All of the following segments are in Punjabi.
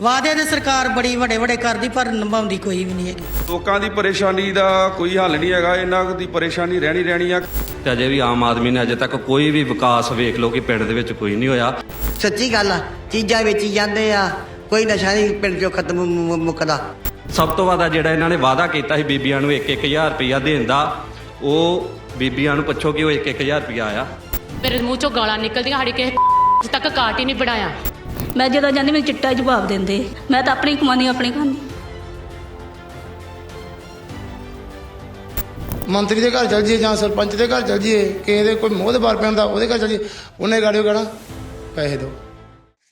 ਵਾਅਦੇ ਤੇ ਸਰਕਾਰ ਬੜੀ ਵੱਡੇ ਵੱਡੇ ਕਰਦੀ ਪਰ ਨਿਭਾਉਂਦੀ ਕੋਈ ਵੀ ਨਹੀਂ ਹੈਗੀ। ਲੋਕਾਂ ਦੀ ਪਰੇਸ਼ਾਨੀ ਦਾ ਕੋਈ ਹੱਲ ਨਹੀਂ ਹੈਗਾ ਇਹਨਾਂ ਦੀ ਪਰੇਸ਼ਾਨੀ ਰਹਿਣੀ ਰਹਿਣੀ ਆ। ਤੇ ਅਜੇ ਵੀ ਆਮ ਆਦਮੀ ਨੇ ਅਜੇ ਤੱਕ ਕੋਈ ਵੀ ਵਿਕਾਸ ਵੇਖ ਲਓ ਕਿ ਪਿੰਡ ਦੇ ਵਿੱਚ ਕੋਈ ਨਹੀਂ ਹੋਇਆ। ਸੱਚੀ ਗੱਲ ਆ ਚੀਜ਼ਾਂ ਵੇਚੀ ਜਾਂਦੇ ਆ ਕੋਈ ਨਸ਼ਾ ਨਹੀਂ ਪਿੰਡ ਚੋਂ ਖਤਮ ਮੁ- ਮੁ- ਮੁੱਕਦਾ। ਸਭ ਤੋਂ ਵੱਧ ਜਿਹੜਾ ਇਹਨਾਂ ਨੇ ਵਾਅਦਾ ਕੀਤਾ ਸੀ ਬੀਬੀਆਂ ਨੂੰ 1-1000 ਰੁਪਇਆ ਦੇਣ ਦਾ ਉਹ ਬੀਬੀਆਂ ਨੂੰ ਪੁੱਛੋ ਕਿ ਉਹ 1-1000 ਰੁਪਇਆ ਆਇਆ। ਮੇਰੇ ਮੂੰਹ ਚੋਂ ਗਾਲਾਂ ਨਿਕਲਦੀਆਂ ਸਾਡੇ ਕਿਸੇ ਤੱਕ ਕਾਟ ਹੀ ਨਹੀਂ ਬਣਾਇਆ। ਮੈਂ ਜਦੋਂ ਜਾਂਦੀ ਮੈਨੂੰ ਚਿੱਟਾ ਜਵਾਬ ਦਿੰਦੇ। ਮੈਂ ਤਾਂ ਆਪਣੀ ਕਮਾਨੀ ਆਪਣੀ ਖਾਂਦੀ ਮੰਤਰੀ ਦੇ ਘਰ ਚਲ ਜੀਏ ਜਾਂ ਸਰਪੰਚ ਦੇ ਘਰ ਚਲ ਜੀਏ ਕਿਸੇ ਦੇ ਕੋਈ ਮੋਹ ਦੇ ਬਾਰ ਪੈਂਦਾ ਉਹਦੇ ਘਰ ਚਲ ਜੀਏ ਉਹਨੇ ਗਾੜੀਓ ਕਹਿਣਾ ਪੈਸੇ ਦਿਓ।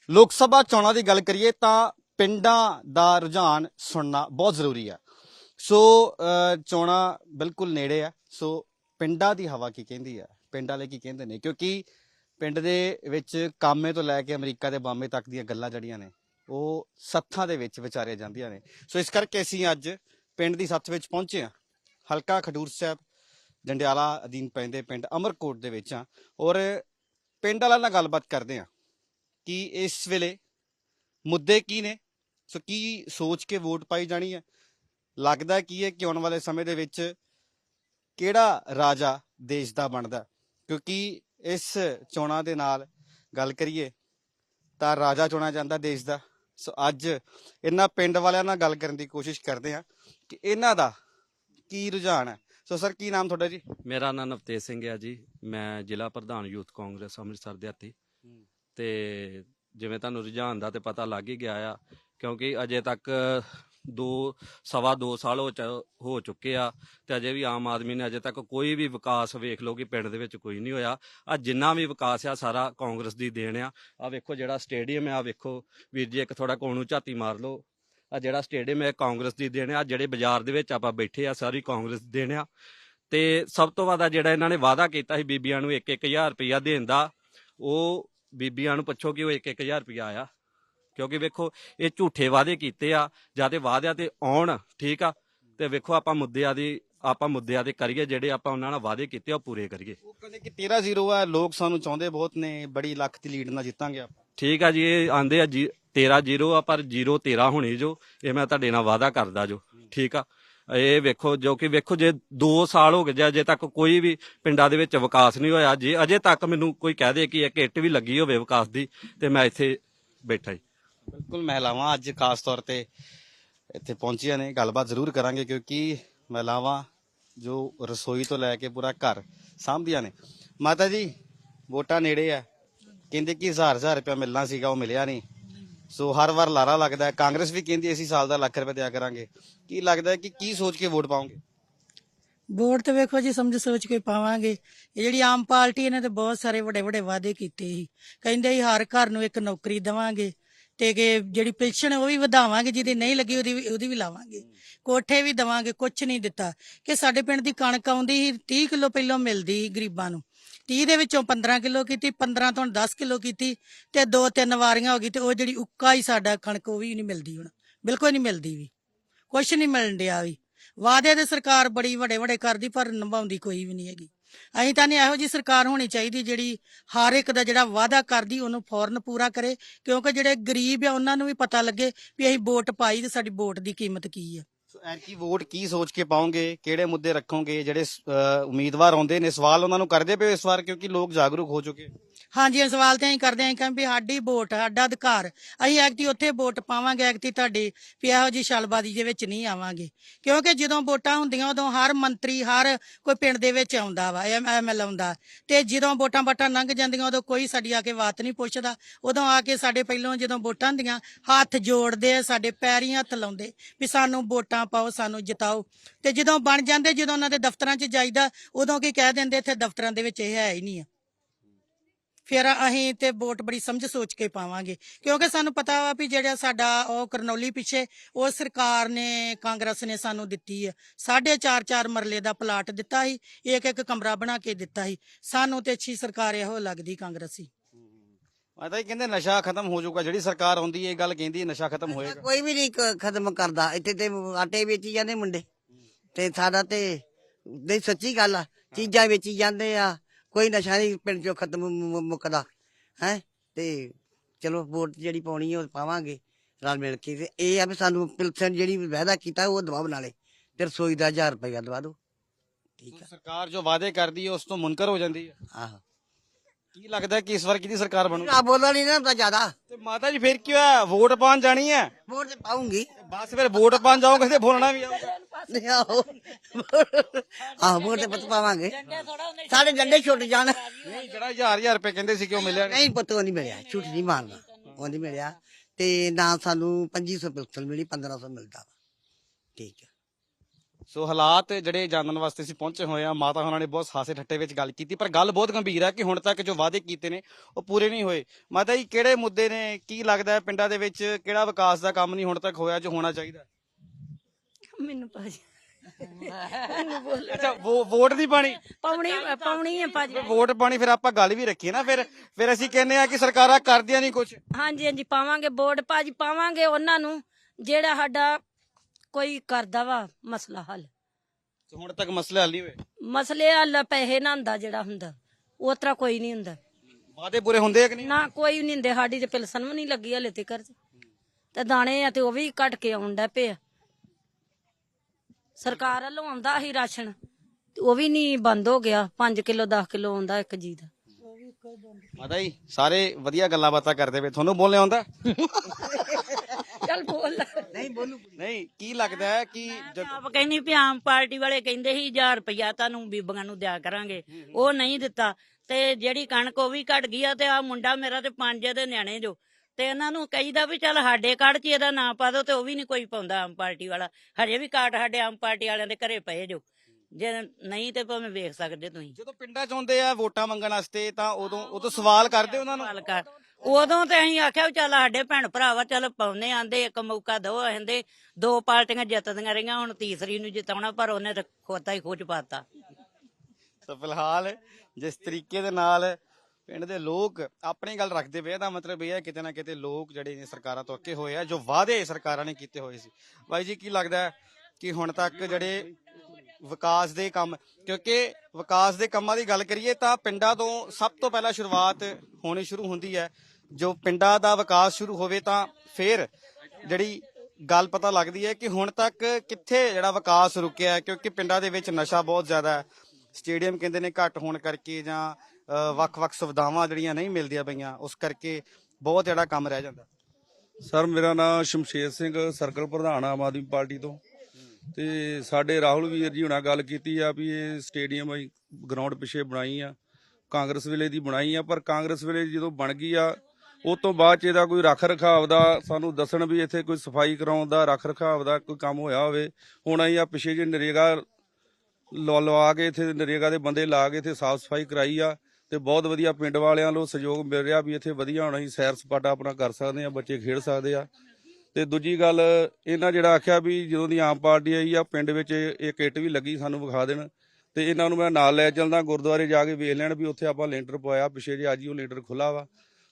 ਲੋਕ ਸਭਾ ਚੋਣਾਂ ਦੀ ਗੱਲ ਕਰੀਏ ਤਾਂ ਪਿੰਡਾਂ ਦਾ ਰੁਝਾਨ ਸੁਣਨਾ ਬਹੁਤ ਜ਼ਰੂਰੀ ਹੈ। ਸੋ ਚੋਣਾਂ ਬਿਲਕੁਲ ਨੇੜੇ ਆ ਸੋ ਪਿੰਡਾਂ ਦੀ ਹਵਾ ਕੀ ਕਹਿੰਦੀ ਹੈ? ਪਿੰਡ ਵਾਲੇ ਕੀ ਕਹਿੰਦੇ ਨੇ? ਕਿਉਂਕਿ ਪਿੰਡ ਦੇ ਵਿੱਚ ਕਾਮੇ ਤੋਂ ਲੈ ਕੇ ਅਮਰੀਕਾ ਦੇ ਬਾਮੇ ਤੱਕ ਦੀਆਂ ਗੱਲਾਂ ਜੜੀਆਂ ਨੇ, ਉਹ ਸੱਥਾਂ ਦੇ ਵਿੱਚ ਵਿਚਾਰੀਆਂ ਜਾਂਦੀਆਂ ਨੇ। ਸੋ ਇਸ ਕਰਕੇ ਅਸੀਂ ਅੱਜ ਪਿੰਡ ਦੀ ਸੱਥ ਵਿੱਚ ਪਹੁੰਚੇ ਹਾਂ। ਹਲਕਾ ਖਡੂਰ ਸਾਹਿਬ, ਜੰਡਿਆਲਾ ਅਧੀਨ ਪੈਂਦੇ ਪਿੰਡ ਅਮਰਕੋਟ ਦੇ ਵਿੱਚ ਆ ਔਰ ਪਿੰਡ ਵਾਲਿਆਂ ਨਾਲ ਗੱਲਬਾਤ ਕਰਦੇ ਹਾਂ ਕਿ ਇਸ ਵੇਲੇ ਮੁੱਦੇ ਕੀ ਨੇ, ਸੋ ਕੀ ਸੋਚ ਕੇ ਵੋਟ ਪਾਈ ਜਾਣੀ ਹੈ? ਲੱਗਦਾ ਕੀ ਹੈ ਕਿ ਆਉਣ ਵਾਲੇ ਸਮੇਂ ਦੇ ਵਿੱਚ ਕਿਹੜਾ ਰਾਜਾ ਦੇਸ਼ ਦਾ ਬਣਦਾ ਕਿਉਂਕਿ ਇਸ ਚੋਣਾਂ ਦੇ ਨਾਲ ਗੱਲ ਕਰੀਏ ਤਾਂ ਰਾਜਾ ਚੁਣਿਆ ਜਾਂਦਾ ਦੇਸ਼ ਦਾ। ਸੋ ਅੱਜ ਇਹਨਾਂ ਪਿੰਡ ਵਾਲਿਆਂ ਨਾਲ ਗੱਲ ਕਰਨ ਦੀ ਕੋਸ਼ਿਸ਼ ਕਰਦੇ ਹਾਂ ਕਿ ਇਹਨਾਂ ਦਾ ਕੀ ਰੁਝਾਨ ਹੈ। ਸੋ ਸਰ ਕੀ ਨਾਮ ਤੁਹਾਡਾ ਜੀ? ਮੇਰਾ ਨਾਮ ਨਵਤੇਜ ਸਿੰਘ ਹੈ ਜੀ। ਮੈਂ ਜ਼ਿਲ੍ਹਾ ਪ੍ਰਧਾਨ ਯੂਥ ਕਾਂਗਰਸ ਅੰਮ੍ਰਿਤਸਰ ਦੇ ਹੱਥੀ। ਤੇ ਜਿਵੇਂ ਤੁਹਾਨੂੰ ਰੁਝਾਨ ਦਾ ਤੇ ਪਤਾ ਲੱਗ ਹੀ ਗਿਆ ਆ ਕਿਉਂਕਿ ਅਜੇ ਤੱਕ ਦੋ, ਸਵਾ ਦੋ ਸਾਲ ਹੋ ਚ- ਹੋ ਚੁੱਕੇ ਆ ਤੇ ਅਜੇ ਵੀ ਆਮ ਆਦਮੀ ਨੇ ਅਜੇ ਤੱਕ ਕੋਈ ਵੀ ਵਿਕਾਸ ਵੇਖ ਲਓ ਕਿ ਪਿੰਡ ਦੇ ਵਿੱਚ ਕੋਈ ਨਹੀਂ ਹੋਇਆ। ਆ ਜਿੰਨਾ ਵੀ ਵਿਕਾਸ ਆ ਸਾਰਾ ਕਾਂਗਰਸ ਦੀ ਦੇਣ ਆ। ਆ ਵੇਖੋ ਜਿਹੜਾ ਸਟੇਡੀਅਮ ਆ, ਵੇਖੋ ਵੀਰ ਜੀ ਇੱਕ ਥੋੜਾ ਕੋਣ ਨੂੰ ਝਾਤੀ ਮਾਰ ਲਓ। ਆ ਜਿਹੜਾ ਸਟੇਡੀਅਮ ਹੈ ਕਾਂਗਰਸ ਦੀ ਦੇਣ ਆ। ਜਿਹੜੇ ਬਾਜ਼ਾਰ ਦੇ ਵਿੱਚ ਆਪਾਂ ਬੈਠੇ ਆ, ਸਾਰੀ ਕਾਂਗਰਸ ਦੀ ਦੇਣ ਆ। ਤੇ ਸਭ ਤੋਂ ਵੱਧ ਆ ਜਿਹੜਾ ਇਹਨਾਂ ਨੇ ਵਾਅਦਾ ਕੀਤਾ ਸੀ ਬੀਬੀਆਂ ਨੂੰ 1-1000 ਰੁਪਇਆ ਦੇਣ ਦਾ, ਉਹ ਬੀਬੀਆਂ ਨੂੰ ਪੁੱਛੋ ਕਿ ਉਹ 1-1000 ਰੁਪਇਆ ਆਇਆ। ਕਿਉਂਕਿ ਵੇਖੋ ਇਹ ਝੂਠੇ ਵਾਅਦੇ ਕੀਤੇ ਆ ਜਾਂ ਤੇ ਵਾਅਦਿਆਂ ਤੇ ਆਉਣ ਠੀਕ ਆ? ਤੇ ਵੇਖੋ ਆਪਾਂ ਮੁੱਦਿਆਂ ਦੀ ਆਪਾਂ ਮੁੱਦਿਆਂ ਤੇ ਕਰੀਏ ਜਿਹੜੇ ਆਪਾਂ ਉਹਨਾਂ ਨਾਲ ਵਾਅਦੇ ਕੀਤੇ ਆ, ਉਹ ਪੂਰੇ ਕਰੀਏ। ਉਹ ਕਹਿੰਦੇ ਕਿ 13-0 ਹੈ ਲੋਕ ਸਾਨੂੰ ਚਾਹੁੰਦੇ ਬਹੁਤ ਨੇ ਬੜੀ ਲੱਖ ਦੀ ਲੀਡ ਨਾਲ ਜਿੱਤਾਂਗੇ ਆਪਾਂ। ਠੀਕ ਆ ਜੀ ਇਹ ਆਂਦੇ ਆ ਜੀ 13 0 ਆ ਪਰ 0 13 ਹੋਣੀ ਜੋ ਇਹ ਮੈਂ ਤੁਹਾਡੇ ਨਾਲ ਵਾਅਦਾ ਕਰਦਾ ਜੋ ਠੀਕ ਆ? ਇਹ ਵੇਖੋ ਜੋ ਕਿ ਵੇਖੋ ਜੇ 2 ਸਾਲ ਹੋ ਗਏ ਜੇ ਅਜੇ ਤੱਕ ਕੋਈ ਵੀ ਪਿੰਡਾਂ ਦੇ ਵਿੱਚ ਵਿਕਾਸ ਨਹੀਂ ਹੋਇਆ ਜੇ ਅਜੇ ਤੱਕ ਮੈਨੂੰ ਕੋਈ ਕਹਿ ਦੇ ਕਿ ਇੱਕ ਇੱਟ ਵੀ ਲੱਗੀ ਹੋਵੇ ਵਿਕਾਸ ਦੀ ਤੇ ਮੈਂ ਇੱਥੇ ਬੈਠਾ ਜੀ। ਬਿਲਕੁਲ ਮਹਿਲਾਵਾਂ ਅੱਜ ਖਾਸ ਤੌਰ ਤੇ ਇੱਥੇ ਪਹੁੰਚੀਆਂ ਨੇ। ਗੱਲਬਾਤ ਜ਼ਰੂਰ ਕਰਾਂਗੇ ਕਿਉਂਕਿ ਮਹਿਲਾਵਾਂ ਜੋ ਰਸੋਈ ਤੋਂ ਲੈ ਕੇ ਪੂਰਾ ਘਰ ਸਾਂਭਦੀਆਂ ਨੇ। ਮਾਤਾ ਜੀ, ਵੋਟਾਂ ਨੇੜੇ ਆ। ਕਹਿੰਦੇ ਕਿ ਹਜ਼ਾਰ ਹਜ਼ਾਰ ਰੁਪਇਆ ਮਿਲਣਾ ਸੀਗਾ, ਉਹ ਮਿਲਿਆ ਨਹੀਂ। ਸੋ ਹਰ ਵਾਰ ਲਾਰਾ ਲੱਗਦਾ ਹੈ। ਕਾਂਗਰਸ ਵੀ ਕਹਿੰਦੀ ਅਸੀਂ ਸਾਲ ਦਾ ਲੱਖ ਰੁਪਏ ਦਿਆ ਕਰਾਂਗੇ। ਕੀ ਲੱਗਦਾ ਹੈ ਕਿ ਕੀ ਸੋਚ ਕੇ ਵੋਟ ਪਾਓਗੇ? ਵੋਟ ਤੇ ਵੇਖੋ ਜੀ, ਸਮਝ ਸੋਚ ਕੇ ਪਾਵਾਂਗੇ। ਇਹ ਜਿਹੜੀ ਆਮ ਪਾਰਟੀ ਇਹਨੇ ਤੇ ਬਹੁਤ ਸਾਰੇ ਵੱਡੇ ਵੱਡੇ ਵਾਅਦੇ ਕੀਤੇ ਸੀ। ਕਹਿੰਦੇ ਸੀ ਹਰ ਘਰ ਨੂੰ ਇੱਕ ਨੌਕਰੀ ਦੇਵਾਂਗੇ। ਤੇ ਕਿ ਜਿਹੜੀ ਪੈਨਸ਼ਨ ਉਹ ਵੀ ਵਧਾਵਾਂਗੇ ਜਿਹਦੀ ਨਹੀਂ ਲੱਗੀ ਉਹਦੀ ਵੀ ਉਹਦੀ ਵੀ ਲਾਵਾਂਗੇ। ਕੋਠੇ ਵੀ ਦੇਵਾਂਗੇ ਕੁਝ ਨਹੀਂ ਦਿੱਤਾ। ਕਿ ਸਾਡੇ ਪਿੰਡ ਦੀ ਕਣਕ ਆਉਂਦੀ ਸੀ 30 ਕਿਲੋ ਪਹਿਲਾਂ ਮਿਲਦੀ ਸੀ ਗਰੀਬਾਂ ਨੂੰ। 30 ਦੇ ਵਿੱਚੋਂ 15 ਕਿਲੋ ਕੀਤੀ 15 ਤੋਂ 10 ਕਿਲੋ ਕੀਤੀ ਤੇ ਦੋ ਤਿੰਨ ਵਾਰੀਆਂ ਹੋ ਗਈ ਤੇ ਉਹ ਜਿਹੜੀ ਉੱਕਾ ਹੀ ਸਾਡਾ ਕਣਕ ਉਹ ਵੀ ਨਹੀਂ ਮਿਲਦੀ ਹੁਣ। ਬਿਲਕੁਲ ਨਹੀਂ ਮਿਲਦੀ ਵੀ। ਕੁਝ ਨਹੀਂ ਮਿਲਣ ਡਿਆ ਵੀ। ਵਾਅਦੇ ਤੇ ਸਰਕਾਰ ਬੜੀ ਵੱਡੇ ਵੱਡੇ ਕਰਦੀ ਪਰ ਨਿਭਾਉਂਦੀ ਕੋਈ ਵੀ ਨਹੀਂ ਹੈਗੀ। ਅਸੀਂ ਤਾਂ ਨਹੀਂ ਇਹੋ ਜੀ ਸਰਕਾਰ ਹੋਣੀ ਚਾਹੀਦੀ ਜਿਹੜੀ ਹਰ ਇੱਕ ਦਾ ਜਿਹੜਾ ਵਾਅਦਾ ਕਰਦੀ ਉਹਨੂੰ ਫੌਰਨ ਪੂਰਾ ਕਰੇ, ਕਿਉਂਕਿ ਜਿਹੜੇ ਗਰੀਬ ਆ ਉਹਨਾਂ ਨੂੰ ਵੀ ਪਤਾ ਲੱਗੇ ਵੀ ਅਸੀਂ ਵੋਟ ਪਾਈ ਤੇ ਸਾਡੀ ਵੋਟ ਦੀ ਕੀਮਤ ਕੀ ਆ। ਸੋ ਐਨਕੀ ਵੋਟ ਕੀ ਸੋਚ ਕੇ ਪਾਉਂਗੇ ਕਿਹੜੇ ਮੁੱਦੇ ਰੱਖੋਗੇ? ਜਿਹੜੇ ਅਹ, ਉਮੀਦਵਾਰ ਆਉਂਦੇ ਨੇ ਸਵਾਲ ਉਹਨਾਂ ਨੂੰ ਕਰਦੇ ਪਏ ਹੋ ਇਸ ਵਾਰ ਕਿਉਂਕਿ ਲੋਕ ਜਾਗਰੂਕ ਹੋ ਚੁੱਕੇ ਹਾਂਜੀ ਇਹ ਸਵਾਲ ਤੇ ਅਸੀਂ ਕਰਦੇ ਆਂ ਕਿ ਵੀ ਸਾਡੀ ਵੋਟ ਸਾਡਾ ਅਧਿਕਾਰ ਅਸੀਂ ਐਕਟੀ ਉੱਥੇ ਵੋਟ ਪਾਵਾਂਗੇ ਐਕਟੀ ਤੁਹਾਡੀ ਵੀ ਇਹੋ ਜੀ ਸ਼ਲਬਾਦੀ ਦੇ ਵਿੱਚ ਨਹੀਂ ਆਵਾਂਗੇ। ਕਿਉਂਕਿ ਜਦੋਂ ਵੋਟਾਂ ਹੁੰਦੀਆਂ ਉਦੋਂ ਹਰ ਮੰਤਰੀ ਹਰ ਕੋਈ ਪਿੰਡ ਦੇ ਵਿੱਚ ਆਉਂਦਾ ਵਾ ਐਮਐਲ ਆਉਂਦਾ ਤੇ ਜਦੋਂ ਵੋਟਾਂ ਵਟਾਂ ਲੰਘ ਜਾਂਦੀਆਂ ਉਦੋਂ ਕੋਈ ਸਾਡੀ ਆ ਕੇ ਬਾਤ ਨਹੀਂ ਪੁੱਛਦਾ। ਉਦੋਂ ਆ ਕੇ ਸਾਡੇ ਪਹਿਲੋਂ ਜਦੋਂ ਵੋਟਾਂ ਹੁੰਦੀਆਂ ਹੱਥ ਜੋੜਦੇ ਆ ਸਾਡੇ ਪੈਰੀਂ ਹੱਥ ਲਾਉਂਦੇ ਵੀ ਸਾਨੂੰ ਵੋਟਾਂ ਪਾਓ, ਸਾਨੂੰ ਜਿਤਾਓ। ਤੇ ਜਦੋਂ ਬਣ ਜਾਂਦੇ, ਜਦੋਂ ਉਹਨਾਂ ਦੇ ਦਫ਼ਤਰਾਂ 'ਚ ਜਾਈਦਾ, ਉਦੋਂ ਕੀ ਕਹਿ ਦਿੰਦੇ, ਇੱਥੇ ਦਫ਼ਤਰਾਂ ਦੇ ਵਿੱਚ ਇਹ ਹੈ ਹੀ ਨਹੀਂ ਆ। ਫਿਰ ਅਸੀਂ ਤੇ ਵੋਟ ਬੜੀ ਸਮਝ ਸੋਚ ਕੇ ਪਾਵਾਂਗੇ। ਕਿਉਂਕਿ ਸਾਨੂੰ ਪਤਾ ਵਾ ਵੀ ਜਿਹੜਾ ਸਾਡਾ ਉਹ ਕਰਨੌਲੀ ਪਿੱਛੇ, ਉਹ ਸਰਕਾਰ ਨੇ, ਕਾਂਗਰਸ ਨੇ ਸਾਨੂੰ ਦਿੱਤੀ ਆ। ਸਾਢੇ ਚਾਰ ਚਾਰ ਮਰਲੇ ਦਾ ਪਲਾਟ ਦਿੱਤਾ ਸੀ, ਇੱਕ ਇੱਕ ਕਮਰਾ ਬਣਾ ਕੇ ਦਿੱਤਾ ਸੀ। ਸਾਨੂੰ ਤੇ ਅੱਛੀ ਸਰਕਾਰ ਇਹੋ ਲੱਗਦੀ ਕਾਂਗਰਸੀ। ਮਾਤਾ ਜੀ ਕਹਿੰਦੇ ਨਸ਼ਾ ਖਤਮ ਹੋ ਜਾਊਗਾ ਜਿਹੜੀ ਸਰਕਾਰ ਆਉਂਦੀ ਹੈ ਇਹ ਗੱਲ ਕਹਿੰਦੀ ਹੈ ਨਸ਼ਾ ਖਤਮ ਹੋਏਗਾ। ਕੋਈ ਵੀ ਨਹੀਂ ਕ- ਖਤਮ ਕਰਦਾ। ਇੱਥੇ ਤੇ ਆਟੇ ਵੇਚੀ ਜਾਂਦੇ ਮੁੰਡੇ। ਤੇ ਸਾਡਾ ਤੇ ਨਹੀਂ ਸੱਚੀ ਗੱਲ ਆ। ਚੀਜ਼ਾਂ ਵੇਚੀ ਜਾਂਦੇ ਆ। ਕੋਈ ਨਸ਼ਾ ਨਹੀਂ ਪਿੰਡ ਚੋਂ ਖਤਮ ਮੁ- ਮੁ- ਮੁੱਕਦਾ। ਹੈ? ਤੇ ਚਲੋ ਵੋਟ ਜਿਹੜੀ ਪਾਉਣੀ ਹੈ ਉਹ ਪਾਵਾਂਗੇ ਰਲ ਮਿਲ ਕੇ। ਤੇ ਇਹ ਆ ਵੀ ਸਾਨੂੰ ਪਿਲਸਨ ਜਿਹੜੀ ਵਾਅਦਾ ਕੀਤਾ ਉਹ ਦਵਾ ਬਣਾ ਲੇ ਤੇ ਰਸੋਈ ਦਾ 1000 ਰੁਪਇਆ ਦਵਾ ਦਿਓ। ਠੀਕ ਆ। ਸਰਕਾਰ ਜੋ ਵਾਅਦੇ ਕਰਦੀ ਹੈ ਉਸ ਤੋਂ ਮੁਨਕਰ ਹੋ ਜਾਂਦੀ ਹੈ। ਆਹੋ। ਕੀ ਲੱਗਦਾ ਕਿ ਇਸ ਵਾਰ ਕਿਹਦੀ ਸਰਕਾਰ ਬਣੂ ਆ ਬੋਲਣਾ ਨਹੀਂ ਨਾ ਤਾਂ ਜ਼ਿਆਦਾ। ਤੇ ਮਾਤਾ ਜੀ ਫਿਰ ਕੀ ਹੋਇਆ? ਵੋਟ ਪਾਉਣ ਜਾਣੀ ਹੈ? ਵੋਟ ਤੇ ਪਾਉਂਗੀ। ਬਸ ਫਿਰ ਵੋਟ ਪਾਉਣ ਜਾਓਗੇ ਤੇ ਬੋਲਣਾ ਵੀ ਆਊਗਾ। ਆਹੋ। ਆਹੋ ਵੋਟ ਤੇ ਪੁੱਤ ਪਾਵਾਂਗੇ। ਸਾਡੇ ਡੰਡੇ ਛੁੱਟ ਜਾਣ। ਨਹੀਂ ਜਿਹੜਾ ਹਜ਼ਾਰ ਹਜ਼ਾਰ ਰੁਪਏ ਕਹਿੰਦੇ ਸੀ ਕਿ ਉਹ ਮਿਲਿਆ ਨਹੀਂ ਨਹੀਂ ਪੁੱਤ ਉਹ ਨਹੀਂ ਮਿਲਿਆ। ਝੂਠ ਨਹੀਂ ਮਾਰਨਾ। ਉਹ ਨਹੀਂ ਮਿਲਿਆ। ਤੇ ਨਾ ਸਾਨੂੰ 2500 ਪਿਸਤਲ ਮਿਲੀ 1500 ਮਿਲਦਾ ਵਾ। ਠੀਕ ਹੈ। ਸੋ ਹਾਲਾਤ ਜਿਹੜੇ ਜਾਣਨ ਵਾਸਤੇ ਅਸੀਂ ਪਹੁੰਚੇ ਹੋਏ ਆ ਮਾਤਾ ਹੋਣਾ ਨੇ ਬਹੁਤ ਹਾਸੇ ਠੱਟੇ ਵਿੱਚ ਗੱਲ ਕੀਤੀ ਪਰ ਗੱਲ ਬਹੁਤ ਗੰਭੀਰ ਹੈ ਕਿ ਹੁਣ ਤੱਕ ਜੋ ਵਾਅਦੇ ਕੀਤੇ ਨੇ ਉਹ ਪੂਰੇ ਨਹੀਂ ਹੋਏ। ਮਾਤਾ ਜੀ ਕਿਹੜੇ ਮੁੱਦੇ ਨੇ ਕੀ ਲੱਗਦਾ ਹੈ ਪਿੰਡਾਂ ਦੇ ਵਿੱਚ ਕਿਹੜਾ ਵਿਕਾਸ ਦਾ ਕੰਮ ਨਹੀਂ ਹੁਣ ਤੱਕ ਹੋਇਆ ਜੋ ਹੋਣਾ ਚਾਹੀਦਾ? ਮੈਨੂੰ ਭਾਜੀ। ਅੱਛਾ ਵੋ- ਵੋਟ ਨਹੀਂ ਪਾਣੀ? ਪਾਉਣੀ ਪਾਉਣੀ ਹੈ ਭਾਜੀ। ਵੋਟ ਪਾਣੀ ਫਿਰ ਆਪਾਂ ਗੱਲ ਵੀ ਰੱਖੀਏ ਨਾ ਫਿਰ ਫਿਰ ਅਸੀਂ ਕਹਿੰਦੇ ਆ ਕਿ ਸਰਕਾਰਾਂ ਕਰਦੀਆਂ ਨਹੀਂ ਕੁਝ ਹਾਂਜੀ ਹਾਂਜੀ ਪਾਵਾਂਗੇ ਵੋਟ ਭਾਜੀ ਪਾਵਾਂਗੇ ਉਹਨਾਂ ਨੂੰ ਜਿਹੜਾ ਸਾਡਾ ਕੋਈ ਕਰਦਾ ਵਾ ਮਸਲਾ ਹੱਲ। ਹੁਣ ਤੱਕ ਮਸਲੇ ਹੱਲ ਨਹੀਂ ਹੋਏ? ਮਸਲੇ ਹੱਲ ਪੈਸੇ ਨਾ ਹੁੰਦਾ ਜਿਹੜਾ ਹੁੰਦਾ ਉਸ ਤਰ੍ਹਾਂ ਕੋਈ ਨਹੀਂ ਹੁੰਦਾ। ਵਾਅਦੇ ਪੂਰੇ ਹੁੰਦੇ ਆ ਕਿ ਨਹੀਂ? ਨਾ ਕੋਈ ਨਹੀਂ ਹੁੰਦੇ ਸਾਡੀ ਤੇ ਪਿਲਸਨ ਵੀ ਨਹੀਂ ਲੱਗੀ ਹਲੇ ਤੇ। ਕਰ ਤੇ ਦਾਣੇ ਆ ਤੇ ਉਹ ਵੀ ਘਟ ਕੇ ਆਉਣ ਡੈ ਪਿਆ ਸਰਕਾਰ ਵੱਲੋਂ ਆਉਂਦਾ ਸੀ ਰਾਸ਼ਨ ਤੇ ਉਹ ਵੀ ਨਹੀਂ ਬੰਦ ਹੋ ਗਿਆ। 5 ਕਿਲੋ 10 ਕਿਲੋ ਆਉਂਦਾ ਇੱਕ ਜੀ ਦਾ। ਮਾਤਾ ਜੀ ਸਾਰੇ ਵਧੀਆ ਗੱਲਾਂ ਬਾਤਾਂ ਕਰਦੇ ਵੇ ਤੁਹਾਨੂੰ ਬੋਲਣੇ ਆਉਂਦਾ? ਚੱਲ ਬੋਲ। ਨਹੀਂ ਬੋਲੂ ਨਹੀਂ ਕੀ ਲੱਗਦਾ ਹੈ ਕਿ ਜਦ ਆਪ ਕਹਿੰਦੀ ਵੀ ਆਮ ਪਾਰਟੀ ਵਾਲੇ ਕਹਿੰਦੇ ਸੀ 1000 ਰੁਪਇਆ ਤੁਹਾਨੂੰ ਬੀਬੀਆਂ ਨੂੰ ਦਿਆ ਕਰਾਂਗੇ। ਉਹ ਨਹੀਂ ਦਿੱਤਾ। ਤੇ ਜਿਹੜੀ ਕਣਕ ਉਹ ਵੀ ਘਟ ਗਈ ਆ ਤੇ ਆ ਮੁੰਡਾ ਮੇਰਾ ਤੇ ਪੰਜ ਦੇ ਨਿਆਣੇ ਜੋ। ਤੇ ਇਹਨਾਂ ਨੂੰ ਕਹੀਦਾ ਵੀ ਚੱਲ ਸਾਡੇ ਕਾਰਡ 'ਚ ਇਹਦਾ ਨਾਂ ਪਾ ਦਿਓ ਤੇ ਉਹ ਵੀ ਨਹੀਂ ਕੋਈ ਪਾਉਂਦਾ ਆਮ ਪਾਰਟੀ ਵਾਲਾ। ਹਜੇ ਵੀ ਕਾਰਡ ਸਾਡੇ ਆਮ ਪਾਰਟੀ ਵਾਲਿਆਂ ਦੇ ਘਰੇ ਪਏ ਜੋ। ਜੇ ਨਹੀਂ ਤੇ ਭਾਵੇਂ ਵੇਖ ਸਕਦੇ ਤੁਸੀਂ। ਜਦੋਂ ਪਿੰਡਾਂ ਚ ਆਉਂਦੇ ਆ ਵੋਟਾਂ ਮੰਗਣ ਵਾਸਤੇ ਤਾਂ ਉਦੋਂ ਉਦੋਂ ਸਵਾਲ ਕਰਦੇ ਉਹਨਾਂ ਨੂੰ। ਗੱਲ ਕਰ ਉਦੋਂ ਤੇ ਅਸੀਂ ਆਖਿਆ ਵੀ ਚੱਲ ਸਾਡੇ ਭੈਣ ਭਰਾਵਾ ਚੱਲ ਪਾਉਨੇ ਆਂਦੇ ਇੱਕ ਮੌਕਾ ਦੋ, ਆਂਦੇ ਦੋ ਪਾਰਟੀਆਂ ਜਿੱਤਦੀਆਂ ਰਹੀਆਂ, ਹੁਣ ਤੀਸਰੀ ਨੂੰ ਜਿਤਾਉਣਾ, ਪਰ ਉਹਨੇ ਤਾਂ ਖੋਤਾ ਹੀ ਖੋਜ ਪਾਤਾ। ਤਾਂ ਫਿਲਹਾਲ ਜਿਸ ਤਰੀਕੇ ਦੇ ਨਾਲ ਪਿੰਡ ਦੇ ਲੋਕ ਆਪਣੀ ਗੱਲ ਰੱਖਦੇ ਪਏ ਦਾ ਮਤਲਬ ਇਹ ਹੈ ਕਿਤੇ ਨਾ ਕਿਤੇ ਲੋਕ ਜਿਹੜੇ ਨੇ ਸਰਕਾਰਾਂ ਤੋਂ ਅੱਕੇ ਹੋਏ ਆ, ਜੋ ਵਾਅਦੇ ਸਰਕਾਰਾਂ ਨੇ ਕੀਤੇ ਹੋਏ ਸੀ। ਬਾਈ ਜੀ, ਕੀ ਲੱਗਦਾ ਹੈ ਕਿ ਹੁਣ ਤੱਕ ਜਿਹੜੇ ਵਿਕਾਸ ਦੇ ਕੰਮ, ਕਿਉਂਕਿ ਵਿਕਾਸ ਦੇ ਕੰਮਾਂ ਦੀ ਗੱਲ ਕਰੀਏ ਤਾਂ ਪਿੰਡਾਂ ਤੋਂ ਸਭ ਤੋਂ ਪਹਿਲਾਂ ਸ਼ੁਰੂਆਤ ਹੋਣੀ ਸ਼ੁਰੂ ਹੁੰਦੀ ਹੈ। ਜੋ ਪਿੰਡਾਂ ਦਾ ਵਿਕਾਸ ਸ਼ੁਰੂ ਹੋਵੇ ਤਾਂ ਫਿਰ ਜਿਹੜੀ ਗੱਲ ਪਤਾ ਲੱਗਦੀ ਹੈ ਕਿ ਹੁਣ ਤੱਕ ਕਿੱਥੇ ਜਿਹੜਾ ਵਿਕਾਸ ਰੁਕਿਆ ਹੈ, ਕਿਉਂਕਿ ਪਿੰਡਾਂ ਦੇ ਵਿੱਚ ਨਸ਼ਾ ਬਹੁਤ ਜ਼ਿਆਦਾ ਹੈ। ਸਟੇਡੀਅਮ ਕਹਿੰਦੇ ਨੇ ਘੱਟ ਹੋਣ ਕਰਕੇ ਜਾਂ ਵੱਖ-ਵੱਖ ਸੁਵਿਧਾਵਾਂ ਜਿਹੜੀਆਂ ਨਹੀਂ ਮਿਲਦੀਆਂ ਪਈਆਂ, ਉਸ ਕਰਕੇ ਬਹੁਤ ਜਿਹੜਾ ਕੰਮ ਰਹਿ ਜਾਂਦਾ। ਸਰ, ਮੇਰਾ ਨਾਮ ਸ਼ਮਸ਼ੇਰ ਸਿੰਘ, ਸਰਕਲ ਪ੍ਰਧਾਨ ਆਮ ਆਦਮੀ ਪਾਰਟੀ ਤੋਂ। ਤੇ ਸਾਡੇ ਰਾਹੁਲ ਵੀਰ ਜੀ ਹੁਣਾਂ ਗੱਲ ਕੀਤੀ ਆ ਵੀ ਇਹ ਸਟੇਡੀਅਮ ਅਸੀਂ ਗਰਾਊਂਡ ਪਿੱਛੇ ਬਣਾਈ ਆ। ਕਾਂਗਰਸ ਵੇਲੇ ਦੀ ਬਣਾਈ ਆ, ਪਰ ਕਾਂਗਰਸ ਵੇਲੇ ਜਦੋਂ ਬਣ ਗਈ ਆ ਉਹ ਤੋਂ ਬਾਅਦ ਚ ਇਹਦਾ ਕੋਈ ਰੱਖ ਰਖਾਵ ਦਾ ਸਾਨੂੰ ਦੱਸਣ ਵੀ ਇੱਥੇ ਕੋਈ ਸਫ਼ਾਈ ਕਰਾਉਣ ਦਾ ਰੱਖ ਰਖਾਵ ਦਾ ਕੋਈ ਕੰਮ ਹੋਇਆ ਹੋਵੇ, ਹੁਣ ਅਸੀਂ ਆ ਪਿੱਛੇ ਜੇ ਨਰੇਗਾ ਲਵਾ ਕੇ ਇੱਥੇ ਨਰੇਗਾ ਦੇ ਬੰਦੇ ਲਾ ਕੇ ਇੱਥੇ ਸਾਫ਼ ਸਫ਼ਾਈ ਕਰਾਈ ਆ ਤੇ ਬਹੁਤ ਵਧੀਆ ਪਿੰਡ ਵਾਲਿਆਂ ਨੂੰ ਸਹਿਯੋਗ ਮਿਲ ਰਿਹਾ ਵੀ ਇੱਥੇ ਵਧੀਆ ਹੁਣ ਅਸੀਂ ਸੈਰ ਸਪਾਟਾ ਆਪਣਾ ਕਰ ਸਕਦੇ ਆ ਬੱਚੇ ਖੇਡ ਸਕਦੇ ਆ। ਤੇ ਦੂਜੀ ਗੱਲ, ਇਹਨਾਂ ਜਿਹੜਾ ਆਖਿਆ ਵੀ ਜਦੋਂ ਦੀ ਆਮ ਪਾਰਟੀ ਆਈ ਆ, ਪਿੰਡ ਵਿੱਚ ਇਹ ਕਿੱਟ ਵੀ ਲੱਗੀ ਸਾਨੂੰ ਵਿਖਾ ਦੇਣ ਤੇ ਇਹਨਾਂ ਨੂੰ ਮੈਂ ਨਾਲ ਲੈ ਚੱਲਦਾ, ਗੁਰਦੁਆਰੇ ਜਾ ਕੇ ਵੇਖ ਲੈਣ ਵੀ ਉੱਥੇ ਆਪਾਂ ਲੈਂਟਰ ਪਵਾਇਆ ਪਿਛੇ ਜੇ ਅੱਜ ਹੀ ਉਹ ਲੈਂਟਰ ਖੁੱਲਾ ਵਾ।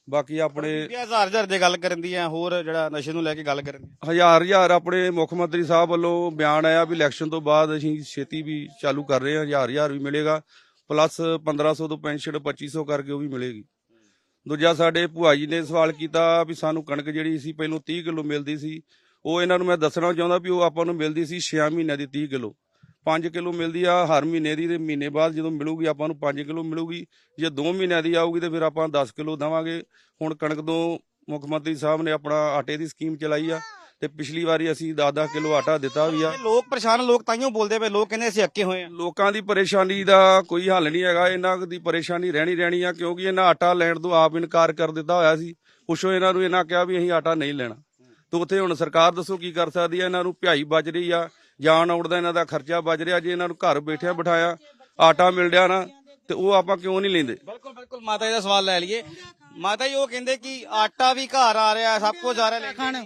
ਬਾਕੀ ਆਪਣੇ ਹਜ਼ਾਰ ਹਜ਼ਾਰ ਦੀ ਗੱਲ ਕਰਨ ਦੀ ਹੈ ਹੋਰ ਜਿਹੜਾ ਨਸ਼ੇ ਨੂੰ ਲੈ ਕੇ ਗੱਲ ਕਰਨ ਦੀ। ਹਜ਼ਾਰ ਹਜ਼ਾਰ ਆਪਣੇ ਮੁੱਖ ਮੰਤਰੀ ਸਾਹਿਬ ਵੱਲੋਂ ਬਿਆਨ ਆਇਆ ਵੀ ਇਲੈਕਸ਼ਨ ਤੋਂ ਬਾਅਦ ਅਸੀਂ ਛੇਤੀ ਵੀ ਚਾਲੂ ਕਰ ਰਹੇ ਹਾਂ ਹਜ਼ਾਰ ਹਜ਼ਾਰ ਵੀ ਮਿਲੇਗਾ ਪਲੱਸ 1500 ਤੋਂ ਪੈਨਸ਼ਨ 2500 ਕਰਕੇ ਉਹ ਵੀ ਮਿਲੇਗੀ। ਦੂਜਾ ਸਾਡੇ ਭੂਆ ਜੀ ਨੇ ਸਵਾਲ ਕੀਤਾ ਵੀ ਸਾਨੂੰ ਕਣਕ ਜਿਹੜੀ ਸੀ ਪਹਿਲਾਂ 30 ਕਿਲੋ ਮਿਲਦੀ ਸੀ ਉਹ ਇਹਨਾਂ ਨੂੰ ਮੈਂ ਦੱਸਣਾ ਚਾਹੁੰਦਾ ਵੀ ਉਹ ਆਪਾਂ ਨੂੰ ਮਿਲਦੀ ਸੀ 6 ਮਹੀਨਿਆਂ ਦੀ 30 ਕਿਲੋ। 5 ਕਿਲੋ ਮਿਲਦੀ ਆ ਹਰ ਮਹੀਨੇ ਦੀ ਤੇ ਮਹੀਨੇ ਬਾਅਦ ਜਦੋਂ ਮਿਲੂਗੀ ਆਪਾਂ ਨੂੰ 5 ਕਿਲੋ ਮਿਲੂਗੀ। ਜੇ 2 ਮਹੀਨਿਆਂ ਦੀ ਆਊਗੀ ਤੇ ਫਿਰ ਆਪਾਂ 10 ਕਿਲੋ ਦੇਵਾਂਗੇ। ਹੁਣ ਕਣਕ ਤੋਂ ਮੁੱਖ ਮੰਤਰੀ ਸਾਹਿਬ ਨੇ ਆਪਣਾ ਆਟੇ ਦੀ ਸਕੀਮ ਚਲਾਈ ਆ ਤੇ ਪਿਛਲੀ ਵਾਰੀ ਅਸੀਂ 10-10 ਕਿਲੋ ਆਟਾ ਦਿੱਤਾ ਵੀ ਆ। ਲੋਕ ਪਰੇਸ਼ਾਨ ਲੋਕ ਤਾਈਓ ਬੋਲਦੇ ਪਏ ਲੋਕ ਕਹਿੰਦੇ ਅਸੀਂ ਅੱਕੇ ਹੋਏ ਆ। ਲੋਕਾਂ ਦੀ ਪਰੇਸ਼ਾਨੀ ਦਾ ਕੋਈ ਹੱਲ ਨਹੀਂ ਹੈਗਾ। ਇਹਨਾਂ ਦੀ ਪਰੇਸ਼ਾਨੀ ਰਹਿਣੀ ਰਹਿਣੀ ਆ ਕਿਉਂਕਿ ਇਹਨਾਂ ਆਟਾ ਲੈਣ ਤੋਂ ਆਪ ਇਨਕਾਰ ਕਰ ਦਿੱਤਾ ਹੋਇਆ ਸੀ। ਪੁੱਛੋ ਇਹਨਾਂ ਨੂੰ ਇਹਨਾਂ ਕਿਹਾ ਵੀ ਅਸੀਂ ਆਟਾ ਨਹੀਂ ਲੈਣਾ। ਤੇ ਉੱਥੇ ਹੁਣ ਸਰਕਾਰ ਦੱਸੋ ਕੀ ਕਰ ਸਕਦੀ ਹੈ ਇਹਨਾਂ ਨੂੰ ਭਿਆਈ ਬਚ ਰਹੀ ਆ। ਜਾਣ ਆਉਣ ਦਾ ਇਹਨਾਂ ਦਾ ਖਰਚਾ ਬਚ ਰਿਹਾ ਜੇ ਇਹਨਾਂ ਨੂੰ ਘਰ ਬੈਠਿਆਂ ਬਿਠਾਇਆ ਆਟਾ ਮਿਲ ਰਿਹਾ ਨਾ ਤੇ ਉਹ ਆਪਾਂ ਕਿਉਂ ਨਹੀਂ ਲੈਂਦੇ? ਬਿਲਕੁਲ ਬਿਲਕੁਲ ਮਾਤਾ ਜੀ ਦਾ ਸਵਾਲ ਲੈ ਲਈਏ। ਮਾਤਾ ਜੀ ਉਹ ਕਹਿੰਦੇ ਕਿ ਆਟਾ ਵੀ ਘਰ ਆ ਰਿਹਾ ਸਭ ਕੁਝ ਆ ਰਿਹਾ ਲੇਕਿਨ ਖਾਣ।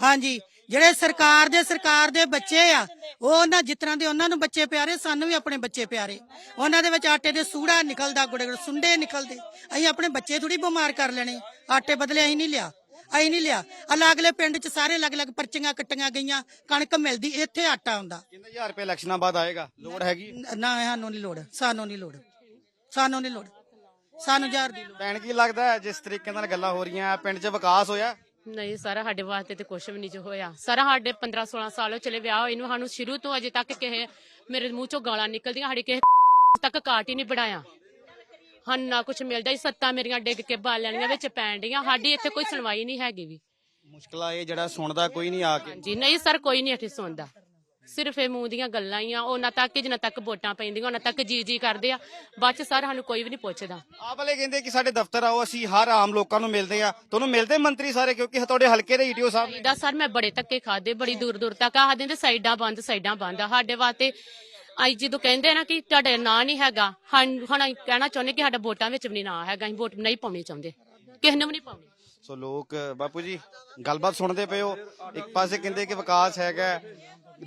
ਹਾਂਜੀ ਜਿਹੜੇ ਸਰਕਾਰ ਦੇ ਸਰਕਾਰ ਦੇ ਬੱਚੇ ਆ ਉਹ ਉਹਨਾਂ ਜਿਸ ਤਰ੍ਹਾਂ ਦੇ ਉਹਨਾਂ ਨੂੰ ਬੱਚੇ ਪਿਆਰੇ ਸਾਨੂੰ ਵੀ ਆਪਣੇ ਬੱਚੇ ਪਿਆਰੇ। ਉਹਨਾਂ ਦੇ ਵਿੱਚ ਆਟੇ ਦੇ ਸੂੜਾ ਨਿਕਲਦਾ ਗੁੜੇ ਗੁੜੇ ਸੁੰਡੇ ਨਿਕਲਦੇ। ਅਸੀਂ ਆਪਣੇ ਬੱਚੇ ਥੋੜੀ ਬਿਮਾਰ ਕਰ ਲੈਣੇ ਆਟੇ ਬਦਲੇ ਅਸੀਂ ਨਹੀਂ ਲਿਆ। ਅਸੀਂ ਨਹੀਂ ਲਿਆ। ਅਲੱਗ-ਅਲੱਗ ਪਿੰਡ 'ਚ ਸਾਰੇ ਅਲੱਗ-ਅਲੱਗ ਪਰਚੀਆਂ ਕੱਟੀਆਂ ਗਈਆਂ। ਕਣਕ ਮਿਲਦੀ ਇੱਥੇ ਆਟਾ ਹੁੰਦਾ। ਕਹਿੰਦੇ 1000 ਰੁਪਏ ਇਲੈਕਸ਼ਨਾਂ ਬਾਅਦ ਆਏਗਾ? ਲੋੜ ਹੈਗੀ? ਨ- ਨਾ ਸਾਨੂੰ ਨਹੀਂ ਲੋੜ। ਸਾਨੂੰ ਨਹੀਂ ਲੋੜ। ਸਾਨੂੰ ਨਹੀਂ ਲੋੜ। ਸਾਨੂੰ ਹਜ਼ਾਰ ਦੀ ਲੋੜ। ਭੈਣ ਕੀ ਲੱਗਦਾ ਹੈ ਜਿਸ ਤਰੀਕੇ ਨਾਲ ਗੱਲਾਂ ਹੋ ਰਹੀਆਂ ਪਿੰਡ 'ਚ ਵਿਕਾਸ ਹੋਇਆ? ਨਹੀਂ ਸਰ ਸਾਡੇ ਵਾਸਤੇ ਤੇ ਕੁਝ ਵੀ ਨਹੀਂ ਜੋ ਹੋਇਆ। ਸਰ ਸਾਡੇ 15 16 ਸਾਲ ਹੋ ਚਲੇ ਵਿਆਹ ਹੋਏ ਨੂੰ ਸਾਨੂੰ ਸ਼ੁਰੂ ਤੋਂ ਅਜੇ ਤੱਕ ਕਿਸੇ ਮੇਰੇ ਮੂੰਹ ਚੋਂ ਗਾਲਾਂ ਨਿਕਲਦੀਆਂ ਸਾਡੇ ਕਿਸੇ ਤੱਕ ਕਾਟ ਹੀ ਨਹੀਂ ਬਣਾਇਆ। ਹਨ ਨਾ ਕੁਝ ਮਿਲਦਾ ਹੀ ਸੱਤਾਂ ਮੇਰੀਆਂ ਡਿੱਗ ਕੇ ਬਾਲਣੀਆਂ ਵਿੱਚ ਪੈਣ ਡੀਆਂ ਸਾਡੀ ਇੱਥੇ ਕੋਈ ਸੁਣਵਾਈ ਨਹੀਂ ਹੈਗੀ ਵੀ। ਮੁਸ਼ਕਲਾਂ ਇਹ ਜਿਹੜਾ ਸੁਣਦਾ ਕੋਈ ਨਹੀਂ ਆ ਕੇ। ਜੀ ਨਹੀਂ ਸਰ ਕੋਈ ਨਹੀਂ ਇੱਥੇ ਸੁਣਦਾ। ਸਿਰਫ ਇਹ ਮੂੰਹ ਦੀਆਂ ਗੱਲਾਂ ਹੀ ਆ ਉਹਨਾਂ ਤੱਕ ਜਿੰਨਾ ਤੱਕ ਵੋਟਾਂ ਪੈਂਦੀਆਂ ਉਹਨਾਂ ਤੱਕ ਜੀ ਜੀ ਕਰਦੇ ਆ। ਬਾਅਦ ਚ ਸਰ ਸਾਨੂੰ ਕੋਈ ਵੀ ਨਹੀਂ ਪੁੱਛਦਾ। ਆਪ ਵਾਲੇ ਕਹਿੰਦੇ ਕਿ ਸਾਡੇ ਦਫ਼ਤਰ ਆਓ ਅਸੀਂ ਹਰ ਆਮ ਲੋਕਾਂ ਨੂੰ ਮਿਲਦੇ ਆ। ਤੁਹਾਨੂੰ ਮਿਲਦੇ ਮੰਤਰੀ ਸਾਰੇ ਕਿਉਂਕਿ ਤੁਹਾਡੇ ਹਲਕੇ ਦੇ ਈਟੀਓ ਸਾਹਿਬ ਨੇ। ਦਾ ਸਰ ਮੈਂ ਬੜੇ ਧੱਕੇ ਖਾਦੇ ਬੜੀ ਦੂਰ ਦੂਰ ਤੱਕ ਆਹ ਦਿੰਦੇ ਸਾਈਡਾਂ ਬੰਦ ਸਾਈਡਾਂ ਬੰਦ ਆ। ਸਾਡੇ ਵਾਸਤੇ ਆਈ ਜਦੋਂ ਕਹਿੰਦੇ ਆ ਨਾ ਕਿ ਤੁਹਾਡੇ ਨਾਂ ਨਹੀਂ ਹੈਗਾ ਹਨ ਹੁਣ ਅਸੀਂ ਕਹਿਣਾ ਚਾਹੁੰਦੇ ਕਿ ਸਾਡਾ ਵੋਟਾਂ ਵਿੱਚ ਵੀ ਨਹੀਂ ਨਾਂ ਹੈਗਾ ਅਸੀਂ ਵੋਟ ਨਹੀਂ ਪਾਉਣੀ ਚਾਹੁੰਦੇ। ਕਿਸੇ ਨੂੰ ਵੀ ਨਹੀਂ ਪਾਉਣੀ। ਸੋ ਲੋਕ ਬਾਪੂ ਜੀ ਗੱਲਬਾਤ ਸੁਣਦੇ ਪਏ ਹੋ। ਇੱਕ ਪਾਸੇ ਕਹਿੰਦੇ ਕਿ ਵਿਕਾਸ ਹੈਗਾ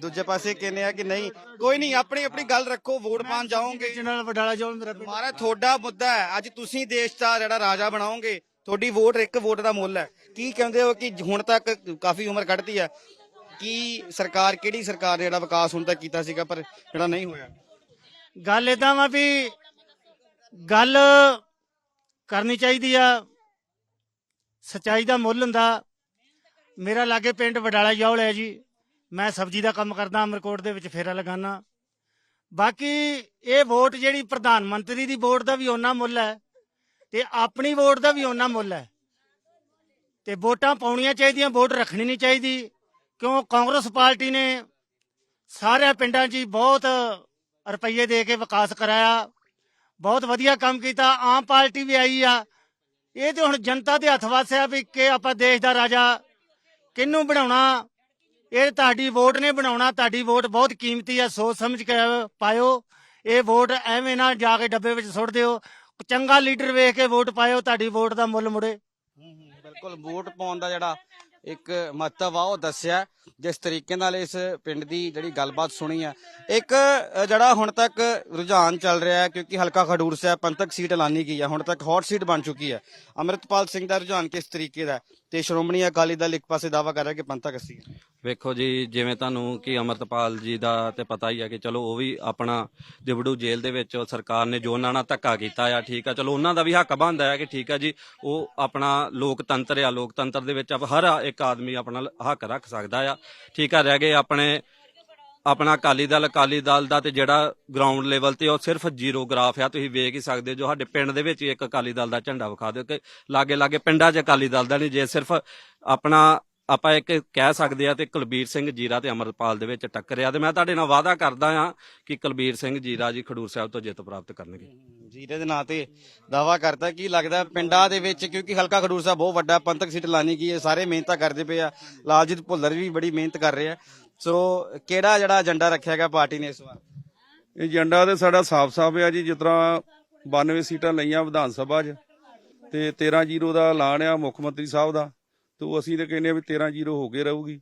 ਦੂਜੇ ਪਾਸੇ ਕਹਿੰਦੇ ਆ ਕਿ ਨਹੀਂ ਕੋਈ ਨਹੀਂ ਆਪਣੀ ਆਪਣੀ ਗੱਲ ਰੱਖੋ ਵੋਟ ਪਾਣ ਜਾਓਗੇ। ਨਾਲ ਵਡਾਲਾ ਜੋਲ ਮੇਰਾ ਮਾਰਾ ਤੁਹਾਡਾ ਮੁੱਦਾ ਹੈ ਅੱਜ ਤੁਸੀਂ ਦੇਸ਼ ਦਾ ਜਿਹੜਾ ਰਾਜਾ ਬਣਾਓਗੇ ਤੁਹਾਡੀ ਵੋਟ ਇੱਕ ਵੋਟ ਦਾ ਮੁੱਲ ਹੈ। ਕੀ ਕਹਿੰਦੇ ਹੋ ਕਿ ਹੁਣ ਤੱਕ ਕਾਫੀ ਉਮਰ ਕੱਢਤੀ ਹੈ ਕੀ ਸਰਕਾਰ, ਕਿਹੜੀ ਸਰਕਾਰ ਨੇ ਜਿਹੜਾ ਵਿਕਾਸ ਹੁਣ ਤੱਕ ਕੀਤਾ ਸੀਗਾ, ਪਰ ਜਿਹੜਾ ਨਹੀਂ ਹੋਇਆ? ਗੱਲ ਇਦਾਂ ਵਾ ਵੀ ਗੱਲ ਕਰਨੀ ਚਾਹੀਦੀ ਆ, ਸਚਾਈ ਦਾ ਮੁੱਲ ਹੁੰਦਾ। ਮੇਰਾ ਲਾਗੇ ਪਿੰਡ ਵਡਾਲਾ ਜੌਲ ਹੈ ਜੀ, ਮੈਂ ਸਬਜ਼ੀ ਦਾ ਕੰਮ ਕਰਦਾ, ਅਮਰਕੋਟ ਦੇ ਵਿੱਚ ਫੇਰਾ ਲਗਾਨਾ। ਬਾਕੀ ਇਹ ਵੋਟ ਜਿਹੜੀ ਪ੍ਰਧਾਨ ਮੰਤਰੀ ਦੀ ਵੋਟ ਦਾ ਵੀ ਓਨਾ ਮੁੱਲ ਹੈ ਤੇ ਆਪਣੀ ਵੋਟ ਦਾ ਵੀ ਓਨਾ ਮੁੱਲ ਹੈ। ਤੇ ਵੋਟਾਂ ਪਾਉਣੀਆਂ ਚਾਹੀਦੀਆਂ, ਵੋਟ ਰੱਖਣੀ ਨਹੀਂ ਚਾਹੀਦੀ। ਕਿਉਂ ਕਾਂਗਰਸ ਪਾਰਟੀ ਨੇ ਸਾਰੇ ਪਿੰਡਾਂ 'ਚ ਹੀ ਬਹੁਤ ਰੁਪਈਏ ਦੇ ਕੇ ਵਿਕਾਸ ਕਰਾਇਆ, ਬਹੁਤ ਵਧੀਆ ਕੰਮ ਕੀਤਾ, ਆਮ ਪਾਰਟੀ ਵੀ ਆਈ ਆ। ਇਹ ਤੇ ਹੁਣ ਜਨਤਾ ਦੇ ਹੱਥ ਵਾਸਿਆ ਵੀ ਕਿ ਆਪਾਂ ਦੇਸ਼ ਦਾ ਰਾਜਾ ਕਿਹਨੂੰ ਬਣਾਉਣਾ? ਇਹ ਤੁਹਾਡੀ ਵੋਟ ਨੇ ਬਣਾਉਣਾ, ਤੁਹਾਡੀ ਵੋਟ ਬਹੁਤ ਕੀਮਤੀ ਆ, ਸੋਚ ਸਮਝ ਕੇ ਪਾਇਓ। ਇਹ ਵੋਟ ਐਵੇਂ ਨਾ ਜਾ ਕੇ ਡੱਬੇ ਵਿੱਚ ਸੁੱਟ ਦਿਓ। ਚੰਗਾ ਲੀਡਰ ਵੇਖ ਕੇ ਵੋਟ ਪਾਇਓ, ਤੁਹਾਡੀ ਵੋਟ ਦਾ ਮੁੱਲ ਮੁੜੇ। ਬਿਲਕੁਲ, ਵੋਟ ਪਾਉਣ ਦਾ ਜਿਹੜਾ ਇੱਕ ਮਹੱਤਵ ਆ, ਉਹ ਦੱਸਿਆ ਜਿਸ ਤਰੀਕੇ ਨਾਲ ਇਸ ਪਿੰਡ ਦੀ ਜਿਹੜੀ ਗੱਲਬਾਤ ਸੁਣੀ ਆ। ਇੱਕ ਜਿਹੜਾ ਹੁਣ ਤੱਕ ਰੁਝਾਨ ਚੱਲ ਰਿਹਾ ਹੈ, ਕਿਉਂਕਿ ਹਲਕਾ ਖਡੂਰ ਸਾਹਿਬ ਪੰਥਕ ਸੀਟ ਐਲਾਨੀ ਗਈ ਹੈ ਹੁਣ ਤੱਕ ਹੌਟ ਸੀਟ ਬਣ ਚੁੱਕੀ ਹੈ ਅਮਰਿਤਪਾਲ ਸਿੰਘ ਦਾ ਰੁਝਾਨ ਕਿਸ ਤਰੀਕੇ ਦਾ ਤੇ ਸ਼੍ਰੋਮਣੀ ਅਕਾਲੀ ਦਲ ਇੱਕ ਪਾਸੇ ਦਾਵਾ ਕਰ ਰਿਹਾ ਕਿ ਪੰਥਕ ਅਸੀਂ ਹੈ। ਵੇਖੋ ਜੀ, ਜਿਵੇਂ ਤੁਹਾਨੂੰ ਕਿ ਅਮਰਤਪਾਲ ਜੀ ਦਾ ਤੇ ਪਤਾ ਹੀ ਹੈ ਕਿ ਚਲੋ ਉਹ ਵੀ ਆਪਣਾ ਦਿਵੜੂ ਜੇਲ੍ਹ ਦੇ ਵਿੱਚ ਸਰਕਾਰ ਨੇ ਜੋ ਉਹਨਾਂ ਨਾਲ ਧੱਕਾ ਕੀਤਾ ਆ, ਠੀਕ ਆ, ਚਲੋ ਉਹਨਾਂ ਦਾ ਵੀ ਹੱਕ ਬਣਦਾ ਆ ਕਿ ਠੀਕ ਆ ਜੀ, ਉਹ ਆਪਣਾ ਲੋਕਤੰਤਰ ਆ, ਲੋਕਤੰਤਰ ਦੇ ਵਿੱਚ ਆਪ- ਹਰ ਇੱਕ ਆਦਮੀ ਆਪਣਾ ਹੱਕ ਰੱਖ ਸਕਦਾ ਆ। ਠੀਕ ਆ, ਰਹਿ ਗਏ ਆਪਣੇ ਆਪਣਾ ਅਕਾਲੀ ਦਲ ਅਕਾਲੀ ਦਲ ਦਾ ਤੇ ਜਿਹੜਾ ਗਰਾਊਂਡ ਲੈਵਲ ਤੇ ਉਹ ਸਿਰਫ ਜ਼ੀਰੋ ਗ੍ਰਾਫ ਆ, ਤੁਸੀਂ ਵੇਖ ਹੀ ਸਕਦੇ ਜੋ ਸਾਡੇ ਪਿੰਡ ਦੇ ਵਿੱਚ ਇੱਕ ਅਕਾਲੀ ਦਲ ਦਾ ਝੰਡਾ ਵਿਖਾ ਦਿਓ ਕਿ ਲਾਗੇ ਲਾਗੇ ਪਿੰਡਾਂ 'ਚ ਅਕਾਲੀ ਦਲ ਦਾ ਨਹੀਂ, ਜੇ ਸਿਰਫ ਆਪਣਾ ਆਪਾਂ ਇੱਕ ਕਹਿ ਸਕਦੇ ਆ ਤੇ ਕੁਲਬੀਰ ਸਿੰਘ ਜੀਰਾ ਤੇ ਅਮਰਪਾਲ ਦੇ ਵਿੱਚ ਟੱਕਰਿਆ ਤੇ ਮੈਂ ਤੁਹਾਡੇ ਨਾਲ ਵਾਅਦਾ ਕਰਦਾ ਆ ਕਿ ਕੁਲਬੀਰ ਸਿੰਘ ਜੀਰਾ ਜੀ ਖਡੂਰ ਸਾਹਿਬ ਤੋਂ ਜਿੱਤ ਪ੍ਰਾਪਤ ਕਰਨਗੇ। ਜੀਰੇ ਦੇ ਨਾਂ ਤੇ ਦਾਵਾ ਕਰਦਾ ਕੀ ਲੱਗਦਾ ਪਿੰਡਾਂ ਦੇ ਵਿੱਚ ਕਿਉਂਕਿ ਹਲਕਾ ਖਡੂਰ ਸਾਹਿਬ ਬਹੁਤ ਵੱਡਾ ਪੰਥਕ ਸੀਟ ਲਾਣੀ ਕੀ ਹੈ, ਸਾਰੇ ਮਿਹਨਤਾਂ ਕਰਦੇ ਪਏ ਆ। ਲਾਲਜੀਤ ਭੁੱਲਰ ਵੀ ਬੜੀ ਮਿਹਨਤ ਕਰ ਰਹੇ। ਆ ਸੋ ਕਿਹੜਾ ਜਿਹੜਾ ਏਜੰਡਾ ਰੱਖਿਆ ਗਿਆ ਪਾਰਟੀ ਨੇ ਇਸ ਵਾਰ? ਏਜੰਡਾ ਤੇ ਸਾਡਾ ਸਾਫ਼-ਸਾਫ਼ ਆ ਜੀ, ਜਿਸ ਤਰ੍ਹਾਂ 92 ਸੀਟਾਂ ਲਈਆਂ ਵਿਧਾਨ ਸਭਾ 'ਚ ਤੇ 13-0 ਦਾ ਐਲਾਨ ਆ ਮੁੱਖ ਮੰਤਰੀ ਸਾਹਿਬ ਦਾ, ਤੇ ਅਸੀਂ ਤੇ ਕਹਿੰਦੇ ਆ ਵੀ 13-0 ਹੋ ਕੇ ਰਹੂਗੀ।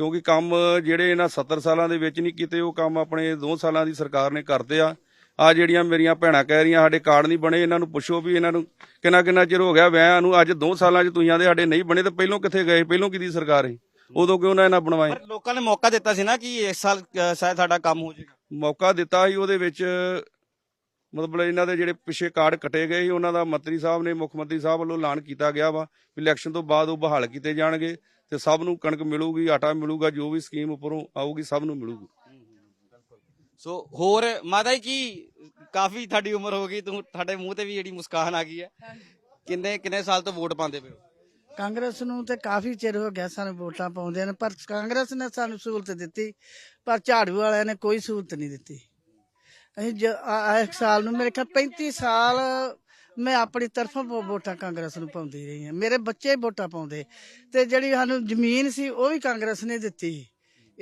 ਕਿਉਂਕਿ ਕੰਮ ਜਿਹੜੇ ਇਹਨਾਂ 70 ਸਾਲਾਂ ਦੇ ਵਿੱਚ ਨਹੀਂ ਕੀਤੇ, ਉਹ ਕੰਮ ਆਪਣੇ 2 ਸਾਲਾਂ ਦੀ ਸਰਕਾਰ ਨੇ ਕਰਦੇ ਆ। ਆ ਜਿਹੜੀਆਂ ਮੇਰੀਆਂ ਭੈਣਾਂ ਕਹਿ ਰਹੀਆਂ, ਸਾਡੇ ਕਾਰਡ ਨਹੀਂ ਬਣੇ, ਇਹਨਾਂ ਨੂੰ ਪੁੱਛੋ ਵੀ ਇਹਨਾਂ ਨੂੰ ਕਿੰਨਾ ਕਿੰਨਾ ਚਿਰ ਹੋ ਗਿਆ ਵਿਆਹ ਨੂੰ, ਅੱਜ 2 ਸਾਲਾਂ 'ਚ ਤੁਸੀਂ ਆਂਦੇ ਸਾਡੇ ਨਹੀਂ ਬਣੇ, ਤੇ ਪਹਿਲੋਂ ਕਿੱਥੇ ਗਏ, ਪਹਿਲੋਂ ਕਿਹਦੀ ਸਰਕਾਰ ਸੀ? ਉਦੋਂ ਕਿਉਂ ਨਾ ਇਹਨਾਂ ਬਣਵਾਏ? ਪਰ ਲੋਕਾਂ ਨੇ ਮੌਕਾ ਦਿੱਤਾ ਸੀ ਨਾ ਕਿ ਇਸ ਸਾਲ ਅ, ਸ਼ਾਇਦ ਸਾਡਾ ਕੰਮ ਹੋ ਜਾਏਗਾ ਮੌਕਾ ਦਿੱਤਾ ਸੀ ਉਹਦੇ ਵਿੱਚ ਮਤਲਬ ਇਹਨਾਂ ਦੇ ਜਿਹੜੇ ਪਿੱਛੇ ਕਾਰਡ ਕੱਟੇ ਗਏ ਸੀ ਉਹਨਾਂ ਦਾ ਮੰਤਰੀ ਸਾਹਿਬ ਨੇ ਮੁੱਖ ਮੰਤਰੀ ਸਾਹਿਬ ਵੱਲੋਂ ਐਲਾਨ ਕੀਤਾ ਗਿਆ ਵਾ ਵੀ ਇਲੈਕਸ਼ਨ ਤੋਂ ਬਾਅਦ ਉਹ ਬਹਾਲ ਕੀਤੇ ਜਾਣਗੇ ਤੇ ਸਭ ਨੂੰ ਕਣਕ ਮਿਲੂਗੀ ਆਟਾ ਮਿਲੂਗਾ ਜੋ ਵੀ ਸਕੀਮ ਉੱਪਰੋਂ ਆਊਗੀ ਸਭ ਨੂੰ ਮਿਲੂਗੀ। ਸੋ ਹੋਰ ਮਾਤਾ ਜੀ ਕੀ ਕਾਫੀ ਤੁਹਾਡੀ ਉਮਰ ਹੋ ਗਈ ਤੂੰ ਤੁਹਾਡੇ ਮੂੰਹ ਤੇ ਵੀ ਜਿਹੜੀ ਮੁਸਕਾਨ ਆ ਗਈ ਹੈ। ਕਿੰਨੇ ਕਿੰਨੇ ਸਾਲ ਤੋਂ ਵੋਟ ਪਾਉਂਦੇ ਪਏ ਹੋ? ਕਾਂਗਰਸ ਨੂੰ ਤੇ ਕਾਫੀ ਚਿਰ ਹੋ ਗਿਆ ਸਾਨੂੰ ਵੋਟਾਂ ਪਾਉਂਦੇ ਨੇ, ਪਰ ਕਾਂਗਰਸ ਨੇ ਸਾਨੂੰ ਸਹੂਲਤ ਦਿੱਤੀ, ਪਰ ਝਾੜੂ ਵਾਲਿਆਂ ਨੇ ਕੋਈ ਸਹੂਲਤ ਨਹੀਂ ਦਿੱਤੀ। ਅਸੀਂ ਜ- ਇੱਕ ਸਾਲ ਨੂੰ ਮੇਰੇ ਖਿਆਲ 35 ਸਾਲ ਮੈਂ ਆਪਣੀ ਤਰਫੋਂ ਵੋਟਾਂ ਕਾਂਗਰਸ ਨੂੰ ਪਾਉਂਦੀ ਰਹੀ ਹਾਂ। ਮੇਰੇ ਬੱਚੇ ਵੋਟਾਂ ਪਾਉਂਦੇ, ਤੇ ਜਿਹੜੀ ਸਾਨੂੰ ਜ਼ਮੀਨ ਸੀ ਉਹ ਵੀ ਕਾਂਗਰਸ ਨੇ ਦਿੱਤੀ।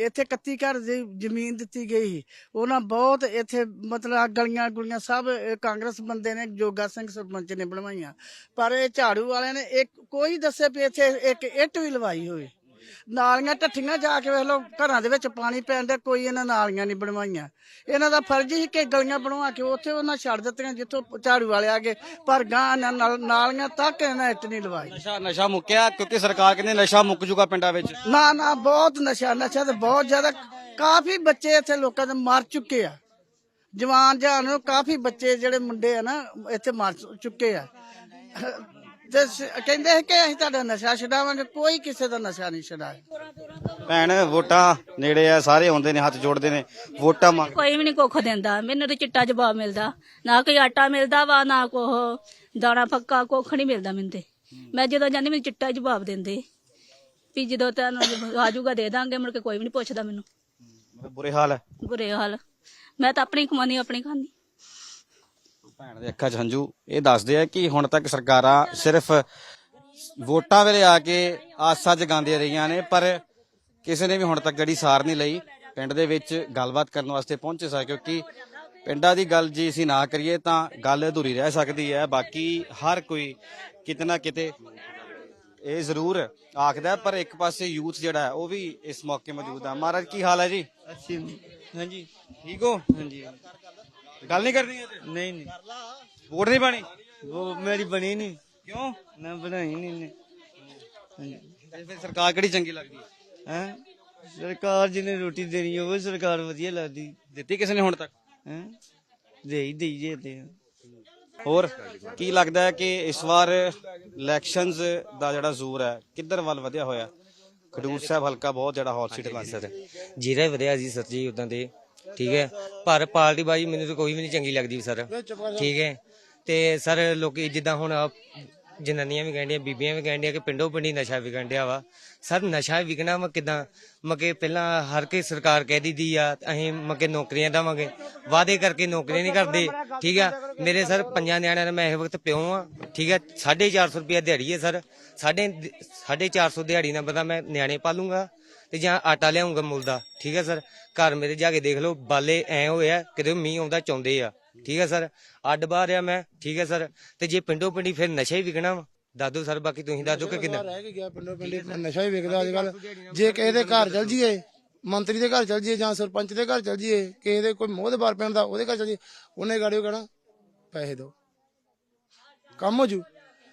ਇੱਥੇ 31 ਘਰ ਦੀ ਜ਼ਮੀਨ ਦਿੱਤੀ ਗਈ ਉਹਨਾਂ ਬਹੁਤ ਇੱਥੇ ਮਤਲਬ ਗਲੀਆਂ ਗੁਲੀਆਂ ਸਭ ਕਾਂਗਰਸ ਬੰਦੇ ਨੇ, ਜੋਗਾ ਸਿੰਘ ਸਰਪੰਚ ਨੇ ਬਣਵਾਈਆਂ। ਪਰ ਇਹ ਝਾੜੂ ਵਾਲਿਆਂ ਨੇ ਇੱਕ, ਕੋਈ ਦੱਸੇ ਵੀ ਇੱਥੇ ਇੱਕ ਇੱਟ ਵੀ ਲਵਾਈ ਹੋਵੇ। ਨਾਲੀਆਂ ਢੱਠੀਆਂ ਜਾ ਕੇ ਵੇਖ ਲਓ ਘਰਾਂ ਦੇ ਵਿੱਚ ਪਾਣੀ ਪੈਣ ਦਾ ਕੋਈ ਇਹਨਾਂ ਨਾਲੀਆਂ ਨਹੀਂ ਬਣਵਾਈਆਂ। ਇਹਨਾਂ ਦਾ ਫਰਜ਼ ਹੀ ਕਿ ਗਲੀਆਂ ਬਣਵਾ ਕੇ ਉੱਥੇ ਉਹਨਾਂ ਛੱਡ ਦਿੱਤੀਆਂ ਜਿੱਥੋਂ ਝਾੜੂ ਵਾਲੇ ਆ ਗਏ ਪਰ ਗਾਂ ਨਾ- ਨਾਲ- ਨਾਲੀਆਂ ਤੱਕ ਇਹਨਾਂ ਇੱਟ ਨਹੀਂ ਲਵਾਈ। ਨਸ਼ਾ ਨਸ਼ਾ ਮੁੱਕਿਆ ਕਿਉਂਕਿ ਸਰਕਾਰ ਕਹਿੰਦੇ ਨਸ਼ਾ ਮੁੱਕ ਜੂਗਾ ਪਿੰਡਾਂ ਵਿੱਚ। ਨਾ ਨਾ ਬਹੁਤ ਨਸ਼ਾ ਨਸ਼ਾ ਤੇ ਬਹੁਤ ਜ਼ਿਆਦਾ ਕਾਫੀ ਬੱਚੇ ਇੱਥੇ ਲੋਕਾਂ ਦੇ ਮਰ ਚੁੱਕੇ ਆ। ਜਵਾਨ ਜਾਨ ਕਾਫੀ ਬੱਚੇ ਜਿਹੜੇ ਮੁੰਡੇ ਆ ਨਾ ਇੱਥੇ ਮਰ ਚੁੱਕੇ ਆ। ਤੇ ਸ- ਕਹਿੰਦੇ ਕਿ ਅਸੀਂ ਤੁਹਾਡਾ ਨਸ਼ਾ ਛਡਾਵਾਂਗੇ ਕੋਈ ਕਿਸੇ ਦਾ ਨਸ਼ਾ ਨਹੀਂ ਛਡਾਇਆ। ਭੈਣ ਵੋਟਾਂ ਨੇੜੇ ਆ ਸਾਰੇ ਆਉਂਦੇ ਨੇ ਹੱਥ ਜੋੜਦੇ ਨੇ ਵੋਟਾਂ ਮੰਗ ਕੋਈ ਵੀ ਨਹੀਂ ਕੁੱਖ ਦਿੰਦਾ ਮੈਨੂੰ ਤੇ ਚਿੱਟਾ ਜਵਾਬ ਮਿਲਦਾ ਨਾ ਕੋਈ ਆਟਾ ਮਿਲਦਾ ਵਾ ਨਾ ਕੋਹ ਦਾਣਾ ਫੱਕਾ ਕੁੱਖ ਨਹੀਂ ਮਿਲਦਾ ਮੈਨੂੰ ਤੇ। ਮੈਂ ਜਦੋਂ ਜਾਂਦੀ ਮੈਨੂੰ ਚਿੱਟਾ ਜਵਾਬ ਦਿੰਦੇ। ਵੀ ਜਦੋਂ ਤੁਹਾਨੂੰ ਆਜੂਗਾ ਦੇ ਦਾਂਗੇ ਮੁੜ ਕੇ ਕੋਈ ਵੀ ਨਹੀਂ ਪੁੱਛਦਾ ਮੈਨੂੰ। ਮਤਲਬ ਬੁਰੇ ਹਾਲ ਹੈ ਬੁਰੇ ਹਾਲ। ਮੈਂ ਤਾਂ ਆਪਣੀ ਕਮਾਨੀ ਆਪਣੀ ਖਾਂਦੀ। ਭੈਣ ਦੇ ਅੱਖਾਂ 'ਚ ਹੰਝੂ। ਇਹ ਦੱਸਦੇ ਆ ਕਿ ਹੁਣ ਤੱਕ ਸਰਕਾਰਾਂ ਸਿਰਫ ਵੋਟਾਂ ਵੇਲੇ ਆ ਕੇ ਆਸਾਂ ਜਗਾਉਂਦੀਆਂ ਰਹੀਆਂ ਨੇ ਪਰ ਕਿਸੇ ਨੇ ਵੀ ਹੁਣ ਤੱਕ ਗੜੀ ਸਾਰ ਨਹੀਂ ਲਈ। ਪਿੰਡ ਦੇ ਵਿੱਚ ਗੱਲਬਾਤ ਕਰਨ ਵਾਸਤੇ ਪਹੁੰਚੇ ਸਾ ਕਿਉਂਕਿ ਪਿੰਡਾਂ ਦੀ ਗੱਲ ਜੇ ਅਸੀਂ ਨਾ ਕਰੀਏ ਤਾਂ ਗੱਲ ਅਧੂਰੀ ਰਹਿ ਸਕਦੀ ਹੈ। ਬਾਕੀ ਹਰ ਕੋਈ ਕਿਤੇ ਨਾ ਕਿਤੇ ਇਹ ਜ਼ਰੂਰ ਆਖਦਾ ਪਰ ਇੱਕ ਪਾਸੇ ਯੂਥ ਜਿਹੜਾ ਹੈ ਉਹ ਵੀ ਇਸ ਮੌਕੇ ਮੌਜੂਦ ਆ। ਮਹਾਰਾਜ ਕੀ ਹਾਲ ਹੈ ਜੀ? ਅੱਛੀ ਹਾਂਜੀ। ਠੀਕ ਹੋ? ਹਾਂਜੀ। ਗੱਲ ਨਹੀਂ ਕਰਨੀ ਅੱਜ ਨਹੀਂ ਨਹੀਂ। ਵੋਟ ਨਹੀਂ ਪਾਣੀ? ਉਹ ਮੇਰੀ ਬਣੀ ਨਹੀਂ। ਕਿਉਂ? ਨਾ ਬਣਾਈ ਨਹੀਂ ਨੇ ਤੇ ਫਿਰ ਸਰਕਾਰ ਕਿਹੜੀ ਚੰਗੀ ਲੱਗਦੀ ਹੈ? ਹੈ? ਸਰਕਾਰ ਜਿਹਨੇ ਰੋਟੀ ਦੇਣੀ ਉਹ ਸਰਕਾਰ ਵਧੀਆ ਲੱਗਦੀ। ਦਿੱਤੀ ਕਿਸੇ ਨੇ ਹੁਣ ਤੱਕ? ਹੈ? ਦੇ ਹੀ ਦੇਈ ਜੇ ਤੇ। ਹੋਰ ਕੀ ਲੱਗਦਾ ਹੈ ਕਿ ਇਸ ਵਾਰ ਇਲੈਕਸ਼ਨਸ ਦਾ ਜਿਹੜਾ ਜ਼ੋਰ ਹੈ ਕਿੱਧਰ ਵੱਲ ਵਧਿਆ ਹੋਇਆ? ਖਡੂਰ ਸਾਹਿਬ ਹਲਕਾ ਬਹੁਤ ਜਿਹੜਾ ਹੌਟ ਸੀਟ ਲੱਗ ਸਰ ਜੀਰਾ ਵਧਿਆ ਜੀ ਸਰ ਜੀ ਉਦਾਂ ਦੇ ਠੀਕ ਹੈ? ਪਰ ਪਾਰਟੀ ਬਾਜੀ ਮੈਨੂੰ ਤਾਂ ਕੋਈ ਵੀ ਨਹੀਂ ਚੰਗੀ ਲੱਗਦੀ ਸਰ। ਠੀਕ ਹੈ? ਤੇ ਸਰ ਲੋਕੀ ਜਿੱਦਾਂ ਹੁਣ ਆਹ ਜਨਾਨੀਆਂ ਵੀ ਕਹਿੰਦੀਆਂ, ਬੀਬੀਆਂ ਵੀ ਕਹਿੰਦੀਆਂ ਕਿ ਪਿੰਡੋਂ ਪਿੰਡੀ ਨਸ਼ਾ ਵਿਕਣ ਡਿਆ ਵਾ। ਸਰ ਨਸ਼ਾ ਵਿਕਣਾ ਵਾ ਕਿਦਾਂ? ਮਗੇ ਪਹਿਲਾਂ ਹਰ ਕੋਈ ਸਰਕਾਰ ਕਹਿ ਦਿੰਦੀ ਆ, ਅਸੀਂ ਮਗੇ ਨੌਕਰੀਆਂ ਦੇਵਾਂਗੇ। ਵਾਅਦੇ ਕਰਕੇ ਨੌਕਰੀਆਂ ਨਹੀਂ ਕਰਦੇ। ਠੀਕ ਆ? ਮੇਰੇ ਸਰ ਪੰਜਾਂ ਨਿਆਣਿਆਂ ਦਾ ਮੈਂ ਇਹ ਵਕਤ ਪਿਓ ਆ। ਠੀਕ ਆ? 450 ਰੁਪਏ ਦਿਹਾੜੀ ਹੈ ਸਰ। ਸਾਢੇ 450 ਦਿਹਾੜੀ ਨਾਲ ਬੰਦਾ ਮੈਂ ਨਿਆਣੇ ਪਾਲੂੰਗਾ। ਤੇ ਜਾਂ ਆਟਾ ਲਿਆਉਂਗਾ ਮੁੱਲ ਦਾ ਠੀਕ ਹੈ ਸਰ? ਘਰ ਮੇਰੇ ਜਾ ਕੇ ਦੇਖ ਲਓ ਬਾਲੇ ਐ ਹੋਇਆ ਕਿਤੇ ਮੀਂਹ ਆਉਂਦਾ ਚਾਉਂਦੇ ਆ ਠੀਕ ਹੈ ਸਰ? ਅੱਡ ਬਾਹਰ ਆ ਮੈਂ ਠੀਕ ਹੈ ਸਰ? ਤੇ ਜੇ ਪਿੰਡੋਂ ਪਿੰਡੀ ਫਿਰ ਨਸ਼ਾ ਹੀ ਵਿਕਣਾ ਵਾ। ਦਾਦੂ ਸਰ ਬਾਕੀ ਤੁਸੀਂ ਦੱਸੋ ਕਿ ਕਿੰਨਾ। ਰਹਿ ਗਿਆ ਪਿੰਡੋਂ ਪਿੰਡੀ ਨਸ਼ਾ ਹੀ ਵਿਕਦਾ ਅੱਜ ਕੱਲ ਜੇ ਕਿਸੇ ਦੇ ਘਰ ਚਲ ਜੀਏ ਮੰਤਰੀ ਦੇ ਘਰ ਚਲ ਜੀਏ ਜਾਂ ਸਰਪੰਚ ਦੇ ਘਰ ਚਲ ਜੀਏ ਕਿਸੇ ਦੇ ਕੋਈ ਮੋਹਦਬਾਰ ਪਿੰਡ ਦਾ ਉਹਦੇ ਘਰ ਚਲ ਜੀਏ ਉਹਨੇ ਗਾੜੀਓ ਕਹਿਣਾ ਪੈਸੇ ਦਿਓ। ਕੰਮ ਹੋ ਜੂ।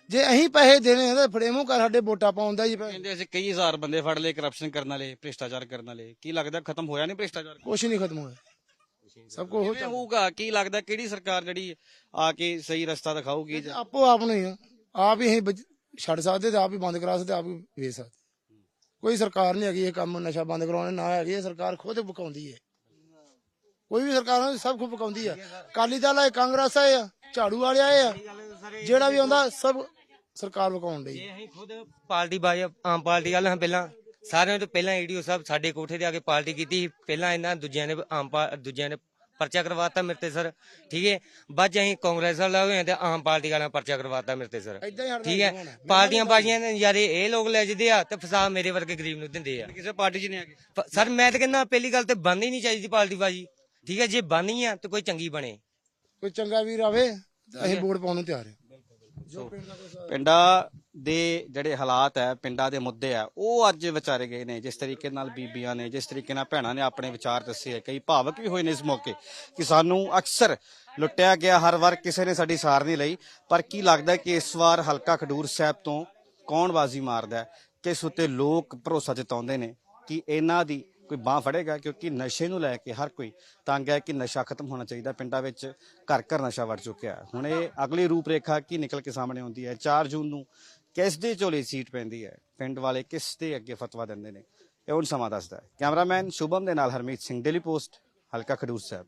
ਜੇ ਅਸੀਂ ਪੈਸੇ ਦੇਣੇ ਆ ਤਾਂ ਫੜੇ ਮੂੰਹ ਕਰ ਸਾਡੇ ਵੋਟਾਂ ਪਾਉਂਦਾ ਜੀ ਪੈਸੇ ਕਹਿੰਦੇ ਅਸੀਂ ਕਈ ਹਜ਼ਾਰ ਬੰਦੇ ਫੜ ਲਏ ਕਰਪਸ਼ਨ ਕਰਨ ਵਾਲੇ ਭ੍ਰਿਸ਼ਟਾਚਾਰ ਕਰਨ ਵਾਲੇ। ਕੀ ਲੱਗਦਾ ਖਤਮ ਹੋਇਆ ਨਹੀਂ ਭ੍ਰਿਸ਼ਟਾਚਾਰ? ਕੁਛ ਨਹੀਂ ਖਤਮ ਹੋਇਆ। ਸਭ ਕੁਝ ਹੋ ਕਿਵੇਂ ਹੋਊਗਾ? ਕੀ ਲੱਗਦਾ ਕਿਹੜੀ ਸਰਕਾਰ ਜਿਹੜੀ ਆ ਕੇ ਸਹੀ ਰਸਤਾ ਦਿਖਾਊਗੀ? ਜਾਂ- ਆਪੋ ਆਪ ਨੂੰ ਹੀ ਆ। ਆਪ ਹੀ ਅਸੀਂ ਬਚ- ਛੱਡ ਸਕਦੇ ਤੇ ਆਪ ਹੀ ਬੰਦ ਕਰਾ ਸਕਦੇ ਆਪ ਹੀ ਵੇਚ ਸਕਦੇ। ਕੋਈ ਸਰਕਾਰ ਨਹੀਂ ਹੈਗੀ ਇਹ ਕੰਮ ਨਸ਼ਾ ਬੰਦ ਕਰਾਉਣੇ ਨਾ ਹੈਗੀ ਇਹ ਸਰਕਾਰ ਖੁਦ ਬਕਾਉਂਦੀ ਹੈ। ਕੋਈ ਵੀ ਸਰਕਾਰ ਹੋਵੇ ਸਭ ਖੁਦ ਬਕਾਉਂਦੀ ਆ। ਕਾਲੀ ਦਲ ਹੈ ਕਾਂਗਰਸ ਆ ਝਾੜੂ ਵਾਲੇ ਆਏ ਆ। ਜਿਹੜਾ ਵੀ ਆਉਂਦਾ ਸਭ ਸਰਕਾਰ ਬਕਾਉਣ ਡਈ। ਜੇ ਅਸੀਂ ਖੁਦ ਪਾਰਟੀ ਬਾਜ ਆਮ ਪਾਰਟੀ ਵਾਲੇ ਹਾਂ ਪਹਿਲਾਂ। ਸਾਰਿਆਂ ਤੋਂ ਪਹਿਲਾਂ ਈਡੀਓ ਸਾਹਿਬ ਸਾਡੇ ਕੋਠੇ ਤੇ ਆ ਕੇ ਪਾਰਟੀ ਕੀਤੀ। ਪਹਿਲਾਂ ਇਹਨਾਂ ਦੂਜਿਆਂ ਨੇ ਆਮ ਪਾ- ਦੂਜਿਆਂ ਨੇ ਪਰਚਾ ਕਰਵਾਤਾ ਮੇਰੇ ਤੇ ਸਰ। ਠੀਕ ਹੈ? ਬਾਅਦ 'ਚ ਅਸੀਂ ਕਾਂਗਰਸ ਵਾਲੇ ਹੋਏ ਤੇ ਆਮ ਪਾਰਟੀ ਵਾਲਿਆਂ ਪਰਚਾ ਕਰਵਾਤਾ ਮੇਰੇ ਤੇ ਸਰ। ਹੀ ਠੀਕ ਹੈ? ਪਾਰਟੀਆਂ ਬਾਜੀਆਂ ਦੇ ਨਜ਼ਾਰੇ ਇਹ ਲੋਕ ਲੈ ਜਾਂਦੇ ਆ ਤੇ ਫਸਾ ਮੇਰੇ ਵਰਗੇ ਗਰੀਬ ਨੂੰ ਦਿੰਦੇ ਆ। ਕਿਸੇ ਪਾਰਟੀ 'ਚ ਨਹੀਂ ਆ ਗਏ ਪ- ਸਰ ਮੈਂ ਤਾਂ ਕਹਿੰਦਾ ਪਹਿਲੀ ਗੱਲ ਤੇ ਬੰਦ ਹੀ ਨਹੀਂ ਚਾਹੀਦੀ ਪਾਰਟੀ ਬਾਜੀ। ਠੀਕ ਹੈ? ਜੇ ਬਣਨੀ ਆ ਤੇ ਕੋਈ ਚੰਗੀ ਬਣੇ। ਕੋਈ ਚੰਗਾ ਵੀਰ ਆਵੇ ਤਾਂ ਅਸੀਂ ਵੋਟ ਪਾਉਣ ਨੂੰ ਤਿਆਰ ਹਾਂ। ਪਿੰਡਾਂ ਦੇ ਜਿਹੜੇ ਹਾਲਾਤ ਹੈ ਪਿੰਡਾਂ ਦੇ ਮੁੱਦੇ ਆ ਉਹ ਅੱਜ ਵਿਚਾਰੇ ਗਏ ਨੇ ਜਿਸ ਤਰੀਕੇ ਨਾਲ ਬੀਬੀਆਂ ਨੇ ਜਿਸ ਤਰੀਕੇ ਨਾਲ ਭੈਣਾਂ ਨੇ ਆਪਣੇ ਵਿਚਾਰ ਦੱਸੇ ਹੈ ਕਈ ਭਾਵਕ ਵੀ ਹੋਏ ਨੇ ਇਸ ਮੌਕੇ ਕਿ ਸਾਨੂੰ ਅਕਸਰ ਲੁੱਟਿਆ ਗਿਆ ਹਰ ਵਾਰ ਕਿਸੇ ਨੇ ਸਾਡੀ ਸਾਰ ਨਹੀਂ ਲਈ ਪਰ ਕੀ ਲੱਗਦਾ ਕਿ ਇਸ ਵਾਰ ਹਲਕਾ ਖਡੂਰ ਸਾਹਿਬ ਤੋਂ ਕੌਣ ਬਾਜ਼ੀ ਮਾਰਦਾ ਹੈ? ਕਿਸ ਉੱਤੇ ਲੋਕ ਭਰੋਸਾ ਜਤਾਉਂਦੇ ਨੇ ਕਿ ਇਹਨਾਂ ਦੀ ਕੋਈ ਬਾਹ ਫੜੇਗਾ, ਕਿਉਂਕਿ ਨਸ਼ੇ ਨੂੰ ਲੈ ਕੇ ਹਰ ਕੋਈ ਤੰਗ ਹੈ ਕਿ ਨਸ਼ਾ ਖਤਮ ਹੋਣਾ ਚਾਹੀਦਾ। ਪਿੰਡਾਂ ਵਿੱਚ ਘਰ ਘਰ ਨਸ਼ਾ ਵੜ ਚੁੱਕਿਆ। ਹੁਣ ਇਹ ਅਗਲੀ ਰੂਪਰੇਖਾ ਕੀ ਨਿਕਲ ਕੇ ਸਾਹਮਣੇ ਆਉਂਦੀ ਹੈ। 4 ਜੂਨ ਨੂੰ ਕਿਸ ਦੇ ਝੋਲੇ ਸੀਟ ਪੈਂਦੀ ਹੈ? ਪਿੰਡ ਵਾਲੇ ਕਿਸ ਦੇ ਅੱਗੇ ਫਤਵਾ ਦਿੰਦੇ ਨੇ? ਇਹ ਹੁਣ ਸਮਾਂ ਦੱਸਦਾ ਹੈ। ਕੈਮਰਾਮੈਨ ਸ਼ੁਭਮ ਦੇ ਨਾਲ ਹਰਮੀਤ ਸਿੰਘ, ਡੇਲੀ ਪੋਸਟ, ਹਲਕਾ ਖਡੂਰ ਸਾਹਿਬ।